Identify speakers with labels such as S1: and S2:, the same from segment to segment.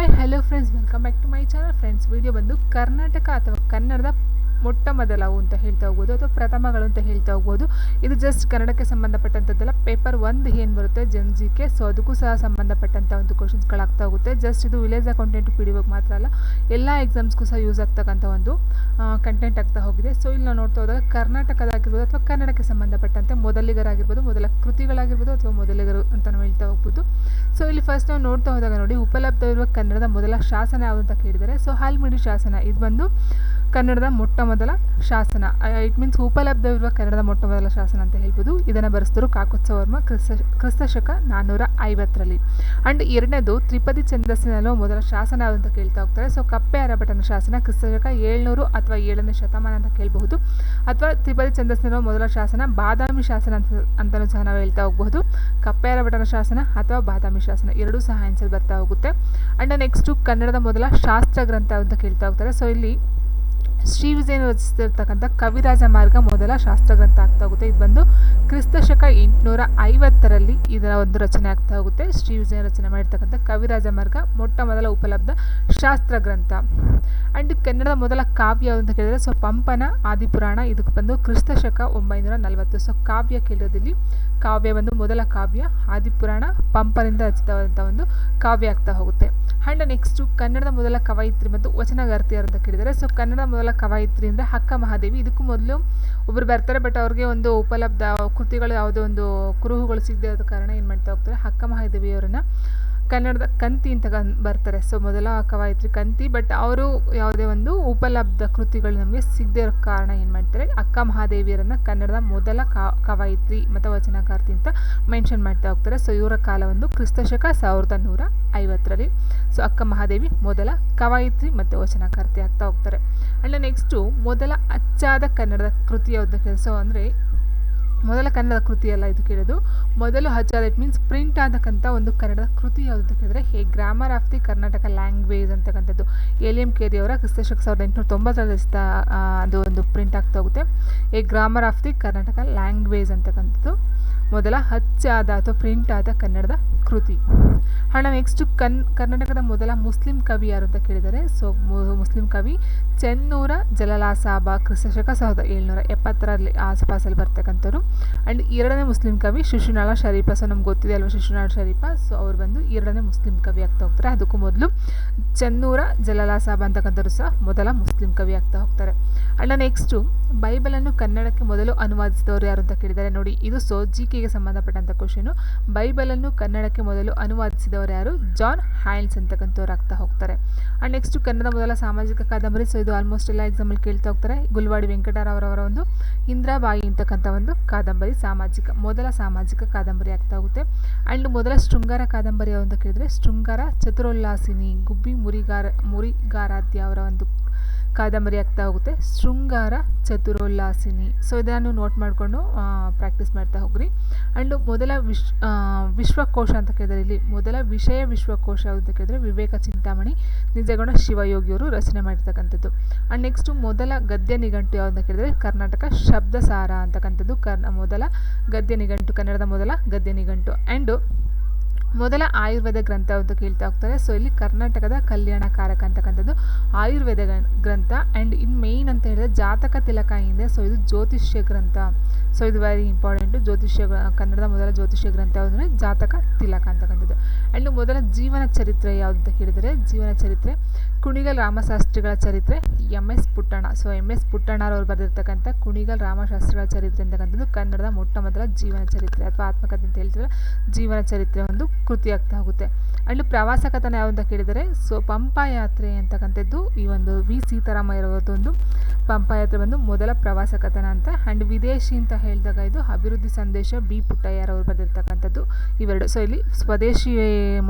S1: Hi hello friends welcome back to my channel friends video ಬಂದು ಕರ್ನಾಟಕ ಅಥವಾ ಕನ್ನಡದ ಮೊಟ್ಟ ಮೊದಲವು ಅಂತ ಹೇಳ್ತಾ ಹೋಗ್ಬೋದು ಅಥವಾ ಪ್ರಥಮಗಳು ಅಂತ ಹೇಳ್ತಾ ಹೋಗ್ಬೋದು. ಇದು ಜಸ್ಟ್ ಕನ್ನಡಕ್ಕೆ ಸಂಬಂಧಪಟ್ಟಂಥದ್ದಲ್ಲ. ಪೇಪರ್ ಒಂದು ಏನು ಬರುತ್ತೆ? ಜನ್ ಜಿ ಕೆ ಸೊ ಅದಕ್ಕೂ ಸಹ ಸಂಬಂಧಪಟ್ಟಂಥ ಒಂದು ಕ್ವಶನ್ಸ್ಗಳಾಗ್ತಾ ಹೋಗುತ್ತೆ. ಜಸ್ಟ್ ಇದು ವಿಲೇಜ್ ಅಕೌಂಟೆಂಟ್ ಪಿ ಡಿ ಮಾತ್ರ ಅಲ್ಲ. ಎಲ್ಲ ಎಕ್ಸಾಮ್ಸ್ಗೂ ಸಹ ಯೂಸ್ ಆಗ್ತಕ್ಕಂಥ ಒಂದು ಕಂಟೆಂಟ್ ಆಗ್ತಾ ಹೋಗಿದೆ. ಸೊ ಇಲ್ಲಿ ನಾವು ನೋಡ್ತಾ ಹೋದಾಗ ಕರ್ನಾಟಕದಾಗಿರ್ಬೋದು ಅಥವಾ ಕನ್ನಡಕ್ಕೆ ಸಂಬಂಧಪಟ್ಟಂತೆ ಮೊದಲಿಗರಾಗಿರ್ಬೋದು, ಮೊದಲ ಕೃತಿಗಳಾಗಿರ್ಬೋದು ಅಥವಾ ಮೊದಲಿಗರು ಅಂತ ನಾವು ಹೇಳ್ತಾ ಹೋಗ್ಬೋದು. ಸೊ ಇಲ್ಲಿ ಫಸ್ಟ್ ನಾವು ನೋಡ್ತಾ ಹೋದಾಗ ನೋಡಿ ಉಪಲಬ್ಧವಿರುವ ಕನ್ನಡದ ಮೊದಲ ಶಾಸನ ಯಾವುದು ಅಂತ ಕೇಳಿದರೆ, ಸೊ, ಹಾಲ್ಮಿಡಿ ಶಾಸನ. ಇದು ಬಂದು ಕನ್ನಡದ ಮೊಟ್ಟ ಮೊದಲ ಶಾಸನ. ಇಟ್ ಮೀನ್ಸ್ ಉಪಲಬ್ಧವಿರುವ ಕನ್ನಡದ ಮೊಟ್ಟ ಮೊದಲ ಶಾಸನ ಅಂತ ಹೇಳ್ಬೋದು. ಇದನ್ನು ಬರೆಸಿದ್ರು ಕಾಕುತ್ಸವರ್ಮ ಕ್ರಿಸ್ತ, ಕ್ರಿಸ್ತಶಕ ನಾನ್ನೂರ ಐವತ್ತರಲ್ಲಿ. ಆ್ಯಂಡ್ ಎರಡನೇದು ತ್ರಿಪದಿ ಛಂದಸ್ಸಿನಲ್ಲೂ ಮೊದಲ ಶಾಸನ ಅಂತ ಕೇಳ್ತಾ ಹೋಗ್ತಾರೆ. ಸೊ ಕಪ್ಪೆ ಅರಭಟನ ಶಾಸನ, ಕ್ರಿಸ್ತಶಕ ಏಳ್ನೂರು ಅಥವಾ ಏಳನೇ ಶತಮಾನ ಅಂತ ಕೇಳಬಹುದು. ಅಥವಾ ತ್ರಿಪದಿ ಛಂದಸ್ಸಿನ ಮೊದಲ ಶಾಸನ, ಬಾದಾಮಿ ಶಾಸನ ಅಂತ ಅಂತಲೂ ಸಹ ನಾವು ಹೇಳ್ತಾ ಹೋಗಬಹುದು. ಕಪ್ಪೆ ಅರಭಟನ ಶಾಸನ ಅಥವಾ ಬಾದಾಮಿ ಶಾಸನ ಎರಡೂ ಸಹ ಆನ್ಸರ್ ಬರ್ತಾ ಹೋಗುತ್ತೆ. ಆ್ಯಂಡ್ ನೆಕ್ಸ್ಟು ಕನ್ನಡದ ಮೊದಲ ಶಾಸ್ತ್ರ ಗ್ರಂಥ ಅಂತ ಕೇಳ್ತಾ ಹೋಗ್ತಾರೆ. ಸೊ ಇಲ್ಲಿ ಶ್ರೀ ವಿಜಯನ ರಚಿಸಿರ್ತಕ್ಕಂಥ ಕವಿರಾಜ ಮಾರ್ಗ ಮೊದಲ ಶಾಸ್ತ್ರ ಗ್ರಂಥ ಆಗ್ತಾ ಹೋಗುತ್ತೆ. ಇದು ಬಂದು ಕ್ರಿಸ್ತಶಕ ಎಂಟುನೂರ ಐವತ್ತರಲ್ಲಿ ಇದರ ಒಂದು ರಚನೆ ಆಗ್ತಾ ಹೋಗುತ್ತೆ. ಶ್ರೀ ವಿಜಯನ ರಚನೆ ಮಾಡಿರ್ತಕ್ಕಂಥ ಕವಿರಾಜ ಮಾರ್ಗ ಮೊಟ್ಟ ಮೊದಲ ಉಪಲಬ್ಧ ಶಾಸ್ತ್ರ ಗ್ರಂಥ ಆ್ಯಂಡ್ ಕನ್ನಡದ ಮೊದಲ ಕಾವ್ಯ ಅಂತ ಕೇಳಿದರೆ, ಸೊ ಪಂಪನ ಆದಿಪುರಾಣ. ಇದಕ್ಕೆ ಬಂದು ಕ್ರಿಸ್ತಶಕ ಒಂಬೈನೂರ ನಲವತ್ತು. ಸೊ ಕಾವ್ಯ ಕೇಳೋದಿಲ್ಲಿ ಕಾವ್ಯ ಬಂದು ಮೊದಲ ಕಾವ್ಯ, ಆದಿಪುರಾಣ ಪಂಪನಿಂದ ರಚಿತವಾದಂಥ ಒಂದು ಕಾವ್ಯ ಆಗ್ತಾ ಹೋಗುತ್ತೆ. ಹಂಡ ನೆಕ್ಸ್ಟು ಕನ್ನಡದ ಮೊದಲ ಕವಯಿತ್ರಿ ಮತ್ತು ವಚನಗಾರ್ತಿಯರು ಅಂತ ಕೇಳಿದರೆ ಸೊ ಕನ್ನಡ ಮೊದಲ ಕವಯಿತ್ರಿ ಅಂದರೆ ಹಕ್ಕ ಮಹಾದೇವಿ. ಇದಕ್ಕೂ ಮೊದಲು ಒಬ್ಬರು ಬರ್ತಾರೆ ಬಟ್ ಅವ್ರಿಗೆ ಒಂದು ಉಪಲಬ್ಧ, ಕೃತಿಗಳು ಯಾವುದೋ ಒಂದು ಕುರುಹುಗಳು ಸಿಗದೆ ಆದ ಕಾರಣ ಏನು ಮಾಡ್ತಾ ಹೋಗ್ತಾರೆ, ಹಕ್ಕ ಮಹಾದೇವಿಯವರನ್ನು ಕನ್ನಡದ ಕಂತಿ ಅಂತ ಬರ್ತಾರೆ. ಸೊ ಮೊದಲ ಕವಾಯತ್ರಿ ಕಂತಿ ಬಟ್ ಅವರು ಯಾವುದೇ ಒಂದು ಉಪಲಬ್ಧ ಕೃತಿಗಳು ನಮಗೆ ಸಿಗದೇ ಇರೋ ಕಾರಣ ಏನು ಮಾಡ್ತಾರೆ? ಅಕ್ಕ ಮಹಾದೇವಿಯರನ್ನು ಕನ್ನಡದ ಮೊದಲ ಕವಾಯಿತ್ರಿ ಮತ್ತು ವಚನಕಾರ್ತಿ ಅಂತ ಮೆನ್ಷನ್ ಮಾಡ್ತಾ ಹೋಗ್ತಾರೆ. ಸೊ ಇವರ ಕಾಲ ಒಂದು ಕ್ರಿಸ್ತಶಕ ಸಾವಿರದ ನೂರ ಐವತ್ತರಲ್ಲಿ. ಸೊ ಅಕ್ಕ ಮಹಾದೇವಿ ಮೊದಲ ಕವಾಯಿತ್ರಿ ಮತ್ತು ವಚನಕಾರ್ತಿ ಆಗ್ತಾ ಹೋಗ್ತಾರೆ. ಆ್ಯಂಡ್ ನೆಕ್ಸ್ಟು ಮೊದಲ ಅಚ್ಚಾದ ಕನ್ನಡದ ಕೃತಿ ಯಾವುದು ಕೆಲಸ ಅಂದರೆ ಮೊದಲ ಕನ್ನಡ ಕೃತಿ ಅಲ್ಲ ಇದು ಕೇಳೋದು ಮೊದಲು ಹಚ್ಚಾದ ಇಟ್ ಮೀನ್ಸ್ ಪ್ರಿಂಟ್ ಆದಕ್ಕಂಥ ಒಂದು ಕನ್ನಡ ಕೃತಿ ಯಾವುದು ಅಂತ ಕೇಳಿದ್ರೆ, a grammar of the Karnataka language ಅಂತಕ್ಕಂಥದ್ದು ಎಲ್ ಎಂ ಕೇರಿ ಅವರ ಕ್ರಿಸ್ತಶಕ ಸಾವಿರದ ಎಂಟುನೂರ ತೊಂಬತ್ತರಲ್ಲಿ ರಚಿತ ಅದು ಒಂದು ಪ್ರಿಂಟ್ ಆಗ್ತಾ ಹೋಗುತ್ತೆ. A grammar of the Karnataka language ಅಂತಕ್ಕಂಥದ್ದು ಮೊದಲ ಹಚ್ಚಾದ ಅಥವಾ ಪ್ರಿಂಟ್ ಆದ ಕನ್ನಡದ ಕೃತಿ. ಹಣ ನೆಕ್ಸ್ಟು ಕನ್, ಕರ್ನಾಟಕದ ಮೊದಲ ಮುಸ್ಲಿಂ ಕವಿ ಯಾರು ಅಂತ ಕೇಳಿದರೆ, ಸೊ ಮುಸ್ಲಿಂ ಕವಿ ಚೆನ್ನೂರ ಜಲಲಾಸಾಬ ಕ್ರಿಸ್ತಶಕ ಸಾವಿರದ ಏಳ್ನೂರ ಎಪ್ಪತ್ತರಲ್ಲಿ ಆಸುಪಾಸಲ್ಲಿ ಬರ್ತಕ್ಕಂಥವ್ರು. ಆ್ಯಂಡ್ ಎರಡನೇ ಮುಸ್ಲಿಂ ಕವಿ ಶಿಶುನಾಳ ಶರೀಫ, ಸೊ ನಮ್ಗೆ ಗೊತ್ತಿದೆ ಅಲ್ವಾ ಶಿಶುನಾಳ ಶರೀಫ? ಸೊ ಅವ್ರು ಬಂದು ಎರಡನೇ ಮುಸ್ಲಿಂ ಕವಿ ಆಗ್ತಾ ಹೋಗ್ತಾರೆ. ಅದಕ್ಕೂ ಮೊದಲು ಚೆನ್ನೂರ ಜಲಲಾಸಾಬ ಅಂತಕ್ಕಂಥವ್ರು ಸಹ ಮೊದಲ ಮುಸ್ಲಿಂ ಕವಿ ಆಗ್ತಾ ಹೋಗ್ತಾರೆ. ಅಣ್ಣ ನೆಕ್ಸ್ಟು ಬೈಬಲನ್ನು ಕನ್ನಡಕ್ಕೆ ಮೊದಲು ಅನುವಾದಿಸಿದವರು ಯಾರು ಅಂತ ಕೇಳಿದ್ದಾರೆ ನೋಡಿ, ಇದು ಸೊ ಜಿ ಕೆಗೆ ಸಂಬಂಧಪಟ್ಟಂಥ ಕ್ವಶನು ಬೈಬಲನ್ನು ಕನ್ನಡಕ್ಕೆ ಮೊದಲು ಅನುವಾದಿಸಿದವರು ಯಾರು? ಜಾನ್ ಹ್ಯಾಂಡ್ಸ್ ಅಂತಕ್ಕಂಥವ್ರು ಆಗ್ತಾ ಹೋಗ್ತಾರೆ. ಆ್ಯಂಡ್ ನೆಕ್ಸ್ಟ್ ಕನ್ನಡ ಮೊದಲ ಸಾಮಾಜಿಕ ಕಾದಂಬರಿ. ಸೊ ಇದು ಆಲ್ಮೋಸ್ಟ್ ಎಲ್ಲ ಎಕ್ಸಾಮಲ್ಲಿ ಕೇಳ್ತಾ ಹೋಗ್ತಾರೆ. ಗುಲ್ವಾಡಿ ವೆಂಕಟರಾವ್ರವರ ಒಂದು ಇಂದ್ರಾಬಾಯಿ ಅಂತಕ್ಕಂಥ ಒಂದು ಕಾದಂಬರಿ, ಸಾಮಾಜಿಕ, ಮೊದಲ ಸಾಮಾಜಿಕ ಕಾದಂಬರಿ ಆಗ್ತಾ ಹೋಗುತ್ತೆ. ಆ್ಯಂಡ್ ಮೊದಲ ಶೃಂಗಾರ ಕಾದಂಬರಿ ಅಂತ ಕೇಳಿದ್ರೆ, ಶೃಂಗಾರ ಚತುರೋಲ್ಲಾಸಿನಿ ಗುಬ್ಬಿ ಮುರಿಗಾರ, ಮುರಿಗಾರಾಧ್ಯ ಅವರ ಒಂದು ಕಾದಂಬರಿ ಆಗ್ತಾ ಹೋಗುತ್ತೆ. ಶೃಂಗಾರ ಚತುರೋಲ್ಲಾಸಿನಿ. ಸೊ ಇದನ್ನು ನೋಟ್ ಮಾಡಿಕೊಂಡು ಪ್ರಾಕ್ಟೀಸ್ ಮಾಡ್ತಾ ಹೋಗ್ರಿ. ಆ್ಯಂಡ್ ಮೊದಲ ವಿಶ್ ವಿಶ್ವಕೋಶ ಅಂತ ಕೇಳಿದ್ರೆ ಇಲ್ಲಿ. ಮೊದಲ ವಿಷಯ ವಿಶ್ವಕೋಶ ಅಂತ ಕೇಳಿದ್ರೆ ವಿವೇಕ ಚಿಂತಾಮಣಿ, ನಿಜಗುಣ ಶಿವಯೋಗಿಯವರು ರಚನೆ ಮಾಡಿರ್ತಕ್ಕಂಥದ್ದು. ಆ್ಯಂಡ್ ನೆಕ್ಸ್ಟು ಮೊದಲ ಗದ್ಯ ನಿಘಂಟು ಅಂತ ಕೇಳಿದರೆ ಕರ್ನಾಟಕ ಶಬ್ದಸಾರ ಅಂತಕ್ಕಂಥದ್ದು. ಕರ್ನ, ಮೊದಲ ಗದ್ಯ ನಿಘಂಟು, ಕನ್ನಡದ ಮೊದಲ ಗದ್ಯ ನಿಘಂಟು. ಆ್ಯಂಡು ಮೊದಲ ಆಯುರ್ವೇದ ಗ್ರಂಥ ಅಂತ ಕೇಳ್ತಾ ಹೋಗ್ತಾರೆ. ಸೊ ಇಲ್ಲಿ ಕರ್ನಾಟಕದ ಕಲ್ಯಾಣಕಾರಕ ಅಂತಕ್ಕಂಥದ್ದು ಆಯುರ್ವೇದ ಗ್ರಂಥ ಆ್ಯಂಡ್ ಇನ್ ಮೇಯ್ನ್ ಅಂತ ಹೇಳಿದ್ರೆ ಜಾತಕ ತಿಲಕ ಇದೆ ಸೊ ಇದು ಜ್ಯೋತಿಷ್ಯ ಗ್ರಂಥ. ಸೊ ಇದು ವೆರಿ ಇಂಪಾರ್ಟೆಂಟು ಜ್ಯೋತಿಷ್ಯ ಕನ್ನಡದ ಮೊದಲ ಜ್ಯೋತಿಷ್ಯ ಗ್ರಂಥ ಯಾವುದಂದರೆ ಜಾತಕ ತಿಲಕ ಅಂತಕ್ಕಂಥದ್ದು. ಆ್ಯಂಡ್ ಮೊದಲ ಜೀವನ ಚರಿತ್ರೆ ಯಾವುದು ಅಂತ ಕೇಳಿದರೆ, ಜೀವನ ಚರಿತ್ರೆ ಕುಣಿಗಲ್ ರಾಮಶಾಸ್ತ್ರಿಗಳ ಚರಿತ್ರೆ M S Puttanna. So M S ಪುಟ್ಟಣ್ಣರವ್ರು ಬರೆದಿರ್ತಕ್ಕಂಥ ಕುಣಿಗಲ್ ರಾಮಶಾಸ್ತ್ರಿಗಳ ಚರಿತ್ರೆ ಅಂತಕ್ಕಂಥದ್ದು ಕನ್ನಡದ ಮೊಟ್ಟ ಮೊದಲ ಜೀವನ ಚರಿತ್ರೆ ಅಥವಾ ಆತ್ಮಕಥೆ ಅಂತ ಹೇಳ್ತಾರೆ ಜೀವನ ಚರಿತ್ರೆ ಒಂದು ಕೃತಿಯಾಗ್ತಾ ಹೋಗುತ್ತೆ. ಅಲ್ಲಿ ಪ್ರವಾಸ ಕಥನ ಯಾವುದು ಅಂತ ಕೇಳಿದರೆ, ಸೊ ಪಂಪ ಯಾತ್ರೆ ಅಂತಕ್ಕಂಥದ್ದು ಈ ಒಂದು ವಿ. ಸೀತಾರಾಮಯ್ಯರವರದ್ದು ಒಂದು ಪಂಪ ಯಾತ್ರೆ ಬಂದು ಮೊದಲ ಪ್ರವಾಸ ಕಥನ ಅಂತ. ಆ್ಯಂಡ್ ವಿದೇಶಿ ಅಂತ ಹೇಳಿದಾಗ ಇದು ಅಭಿವೃದ್ಧಿ ಸಂದೇಶ ಬಿ. ಪುಟ್ಟಯ್ಯರವರು ಬರೆದಿರ್ತಕ್ಕಂಥದ್ದು ಇವೆರಡು. ಸೊ ಇಲ್ಲಿ ಸ್ವದೇಶಿ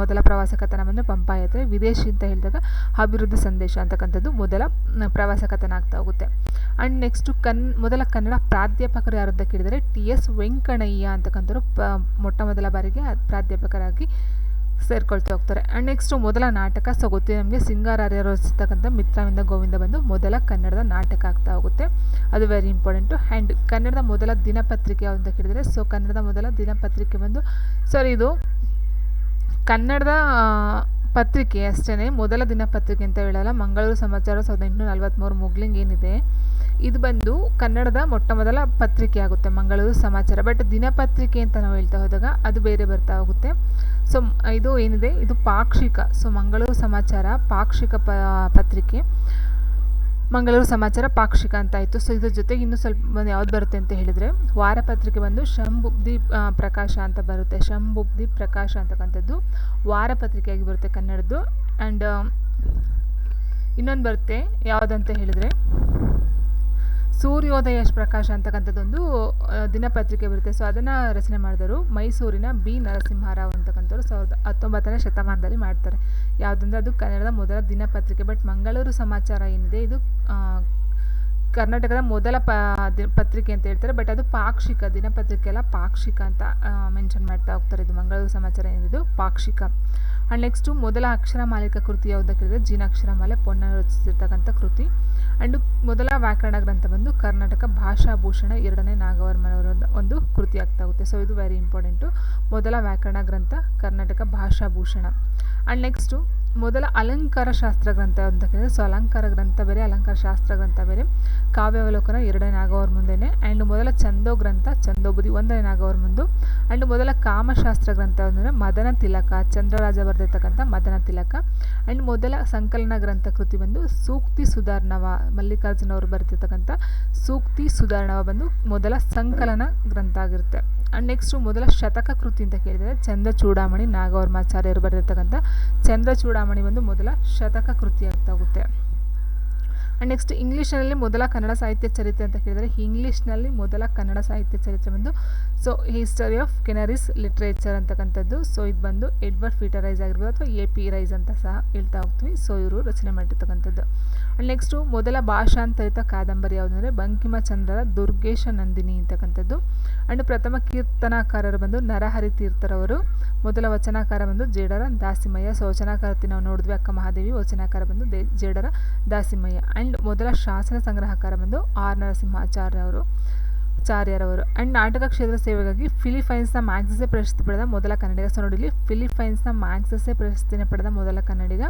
S1: ಮೊದಲ ಪ್ರವಾಸ ಕಥನ ಬಂದು ಪಂಪ ಯಾತ್ರೆ ವಿದೇಶಿ ಅಂತ ಹೇಳಿದಾಗ ಅಭಿವೃದ್ಧಿ ಸಂದೇಶ ಅಂತಕ್ಕಂಥದ್ದು ಮೊದಲ ಪ್ರವಾಸ ಕಥನ ಆಗ್ತಾ ಹೋಗುತ್ತೆ. ಆ್ಯಂಡ್ ನೆಕ್ಸ್ಟು ಕನ್, ಮೊದಲ ಕನ್ನಡ ಪ್ರಾಧ್ಯಾಪಕರು ಯಾರು ಅಂತ ಕೇಳಿದರೆ ಟಿ ಎಸ್ ವೆಂಕಣಯ್ಯ ಅಂತಕ್ಕಂಥವ್ರು ಪ, ಮೊಟ್ಟ ಮೊದಲ ಬಾರಿಗೆ ಪ್ರಾಧ್ಯಾಪಕರಾಗಿ ಸೇರ್ಕೊಳ್ತಾ ಹೋಗ್ತಾರೆ. ಆ್ಯಂಡ್ ನೆಕ್ಸ್ಟು ಮೊದಲ ನಾಟಕ ಸೊ ಗೊತ್ತಿದೆ ನಮಗೆ ಸಿಂಗಾರಾರ್ಯರು ರಚಿಸ್ತಕ್ಕಂಥ ಮಿತ್ರವಿಂದ ಗೋವಿಂದ ಬಂದು ಮೊದಲ ಕನ್ನಡದ ನಾಟಕ ಆಗ್ತಾ ಹೋಗುತ್ತೆ. ಅದು ವೆರಿ ಇಂಪಾರ್ಟೆಂಟು ಆ್ಯಂಡ್ ಕನ್ನಡದ ಮೊದಲ ದಿನಪತ್ರಿಕೆ ಯಾವುದು ಅಂತ ಕೇಳಿದರೆ ಸೊ ಕನ್ನಡದ ಮೊದಲ ದಿನಪತ್ರಿಕೆ ಬಂದು, ಸರ್ ಇದು ಕನ್ನಡದ ಪತ್ರಿಕೆ ಅಷ್ಟೇ ಮೊದಲ ದಿನ ಪತ್ರಿಕೆ ಅಂತ ಹೇಳಲ್ಲ. ಮಂಗಳೂರು ಸಮಾಚಾರ ಸಾವಿರದ ಎಂಟುನೂರ ನಲವತ್ತ್ಮೂರು ಮುಗ್ಲಿಂಗ್ ಏನಿದೆ? ಇದು ಬಂದು ಕನ್ನಡದ ಮೊಟ್ಟ ಮೊದಲ ಪತ್ರಿಕೆ ಆಗುತ್ತೆ. ಮಂಗಳೂರು ಸಮಾಚಾರ. ಬಟ್ ದಿನಪತ್ರಿಕೆ ಅಂತ ನಾವು ಹೇಳ್ತಾ ಹೋದಾಗ ಅದು ಬೇರೆ ಬರ್ತಾ ಹೋಗುತ್ತೆ. ಸೊ, ಇದು ಏನಿದೆ? ಇದು ಪಾಕ್ಷಿಕ. ಸೊ, ಮಂಗಳೂರು ಸಮಾಚಾರ ಪಾಕ್ಷಿಕ ಪತ್ರಿಕೆ. ಮಂಗಳೂರು ಸಮಾಚಾರ ಪಾಕ್ಷಿಕ ಅಂತ ಆಯಿತು. ಸೊ ಇದ್ರ ಜೊತೆಗೆ ಇನ್ನೂ ಸ್ವಲ್ಪ ಯಾವ್ದು ಬರುತ್ತೆ ಅಂತ ಹೇಳಿದರೆ, ವಾರಪತ್ರಿಕೆ ಬಂದು ಶಂಭುಬ್ದಿ ಪ್ರಕಾಶ ಅಂತ ಬರುತ್ತೆ. ಶಂಭುಬ್ದಿ ಪ್ರಕಾಶ ಅಂತಕ್ಕಂಥದ್ದು ವಾರಪತ್ರಿಕೆಯಾಗಿ ಬರುತ್ತೆ ಕನ್ನಡದ್ದು. ಆ್ಯಂಡ್ ಇನ್ನೊಂದು ಬರುತ್ತೆ ಯಾವುದಂತ ಹೇಳಿದರೆ ಸೂರ್ಯೋದಯ ಪ್ರಕಾಶ ಅಂತಕ್ಕಂಥದ್ದೊಂದು ದಿನಪತ್ರಿಕೆ ಬರುತ್ತೆ. ಸೊ ಅದನ್ನು ರಚನೆ ಮಾಡಿದವರು ಮೈಸೂರಿನ ಬಿ. ನರಸಿಂಹರಾವ್ ಅಂತಕ್ಕಂಥವ್ರು. ಸಾವಿರದ ಹತ್ತೊಂಬತ್ತನೇ ಶತಮಾನದಲ್ಲಿ ಮಾಡ್ತಾರೆ. ಯಾವುದಂದ್ರೆ ಅದು ಕನ್ನಡದ ಮೊದಲ ದಿನಪತ್ರಿಕೆ. ಬಟ್ ಮಂಗಳೂರು ಸಮಾಚಾರ ಏನಿದೆ, ಇದು ಕರ್ನಾಟಕದ ಮೊದಲ ಪ ಪತ್ರಿಕೆ ಅಂತ ಹೇಳ್ತಾರೆ. ಬಟ್ ಅದು ಪಾಕ್ಷಿಕ ದಿನಪತ್ರಿಕೆ ಎಲ್ಲ ಪಾಕ್ಷಿಕ ಅಂತ ಮೆನ್ಷನ್ ಮಾಡ್ತಾ ಹೋಗ್ತಾರೆ. ಇದು ಮಂಗಳೂರು ಸಮಾಚಾರ ಏನಿದು, ಪಾಕ್ಷಿಕ. ಆ್ಯಂಡ್ ನೆಕ್ಸ್ಟು ಮೊದಲ ಅಕ್ಷರ ಮಾಲಿಕ ಕೃತಿ ಯಾವುದಕ್ಕೆ ಜೀನಾಕ್ಷರ ಮಾಲೆ ಪೊನ್ನ ರಚಿಸಿರ್ತಕ್ಕಂಥ ಕೃತಿ. ಆ್ಯಂಡ್ ಮೊದಲ ವ್ಯಾಕರಣ ಗ್ರಂಥ ಬಂದು ಕರ್ನಾಟಕ ಭಾಷಾಭೂಷಣ ಎರಡನೇ ನಾಗವರ್ಮನವರ ಒಂದು ಕೃತಿ ಆಗ್ತಾ ಹೋಗುತ್ತೆ. ಸೊ ಇದು ವೆರಿ ಇಂಪಾರ್ಟೆಂಟು ಮೊದಲ ವ್ಯಾಕರಣ ಗ್ರಂಥ ಕರ್ನಾಟಕ ಭಾಷಾಭೂಷಣ ಆ್ಯಂಡ್ ನೆಕ್ಸ್ಟು ಮೊದಲ ಅಲಂಕಾರ ಶಾಸ್ತ್ರ ಗ್ರಂಥ ಅಂತ ಕೇಳಿದ್ರೆ ಸೊ ಅಲಂಕಾರ ಗ್ರಂಥ ಬೇರೆ, ಅಲಂಕಾರ ಶಾಸ್ತ್ರ ಗ್ರಂಥ ಬೇರೆ. ಕಾವ್ಯಾವಲೋಕನ ಎರಡನೇ ನಾಗವರ ಮುಂದೆನೆ ಆ್ಯಂಡ್ ಮೊದಲ ಚಂದೋ ಗ್ರಂಥ ಚಂದೋಬುದಿ ಒಂದನೇ ನಾಗವರ ಮುಂದು ಆ್ಯಂಡ್ ಮೊದಲ ಕಾಮಶಾಸ್ತ್ರ ಗ್ರಂಥ ಅಂದರೆ ಮದನ ತಿಲಕ ಚಂದ್ರರಾಜ ಬರೆದಿರ್ತಕ್ಕಂಥ ಮದನ ತಿಲಕ ಆ್ಯಂಡ್ ಮೊದಲ ಸಂಕಲನ ಗ್ರಂಥ ಕೃತಿ ಬಂದು ಸೂಕ್ತಿ ಸುಧಾರಣವ ಮಲ್ಲಿಕಾರ್ಜುನ ಅವರು ಬರೆದಿರ್ತಕ್ಕಂಥ ಸೂಕ್ತಿ ಸುಧಾರಣವ ಬಂದು ಮೊದಲ ಸಂಕಲನ ಗ್ರಂಥ ಆಗಿರುತ್ತೆ. ಆ್ಯಂಡ್ ನೆಕ್ಸ್ಟು ಮೊದಲ ಶತಕ ಕೃತಿ ಅಂತ ಕೇಳಿದರೆ ಚಂದ್ರ ಚೂಡಾಮಣಿ ನಾಗವರ್ಮಾಚಾರ್ಯರು ಬರೆದಿರ್ತಕ್ಕಂಥ ಚಂದ್ರ ಚೂಡಾಮಣಿ ಒಂದು ಮೊದಲ ಶತಕ ಕೃತಿ ಆಗ್ತಾ ಹೋಗುತ್ತೆ ಆ್ಯಂಡ್ ನೆಕ್ಸ್ಟ್ ಇಂಗ್ಲೀಷ್ನಲ್ಲಿ ಮೊದಲ ಕನ್ನಡ ಸಾಹಿತ್ಯ ಚರಿತ್ರೆ ಅಂತ ಕೇಳಿದರೆ ಇಂಗ್ಲೀಷ್ನಲ್ಲಿ ಮೊದಲ ಕನ್ನಡ ಸಾಹಿತ್ಯ ಚರಿತ್ರೆ ಬಂದು so history of Canarese literature ಅಂತಕ್ಕಂಥದ್ದು. ಸೊ ಇದು ಬಂದು ಎಡ್ವರ್ಡ್ ಫೀಟರ್ ರೈಸ್ ಆಗಿರ್ಬೋದು ಅಥವಾ ಎ ಪಿ ರೈಸ್ ಅಂತ ಸಹ ಹೇಳ್ತಾ ಹೋಗ್ತೀವಿ. ಸೊ ಇವರು ರಚನೆ ಮಾಡಿರ್ತಕ್ಕಂಥದ್ದು. ಆ್ಯಂಡ್ ನೆಕ್ಸ್ಟು ಮೊದಲ ಭಾಷಾಂತರಿತ ಕಾದಂಬರಿ ಯಾವುದಂದ್ರೆ ಬಂಕಿಮಚಂದ್ರರ ದುರ್ಗೇಶ ನಂದಿನಿ ಅಂತಕ್ಕಂಥದ್ದು. ಆ್ಯಂಡ್ ಪ್ರಥಮ ಕೀರ್ತನಾಕಾರರು ಬಂದು ನರಹರಿ ತೀರ್ಥರವರು ಮೊದಲ ವಚನಕಾರ ಬಂದು ಜೇಡರ ದಾಸಿಮಯ್ಯ. ಸೊ ವಚನಕಾರತಿ ನಾವು ನೋಡಿದ್ವಿ, ಅಕ್ಕ ಮಹಾದೇವಿ. ವಚನಕಾರ ಬಂದು ದೇ, ಜೇಡರ ದಾಸಿಮಯ್ಯ. ಆ್ಯಂಡ್ ಮೊದಲ ಶಾಸನ ಸಂಗ್ರಹಕಾರ ಬಂದು ಆರ್ ನರಸಿಂಹಾಚಾರ್ಯವರು ಚಾರ್ಯರವರು. ಆ್ಯಂಡ್ ನಾಟಕ ಕ್ಷೇತ್ರ ಸೇವೆಗಾಗಿ ಫಿಲಿಪೈನ್ಸ್ನ ಮ್ಯಾಗ್ಸಸೆ ಪ್ರಶಸ್ತಿ ಪಡೆದ ಮೊದಲ ಕನ್ನಡಿಗ ಸೊ ನೋಡಿ ಇಲ್ಲಿ ಫಿಲಿಪೈನ್ಸ್ನ ಮ್ಯಾಗ್ಸಸೆ ಪ್ರಶಸ್ತಿನ ಪಡೆದ ಮೊದಲ ಕನ್ನಡಿಗ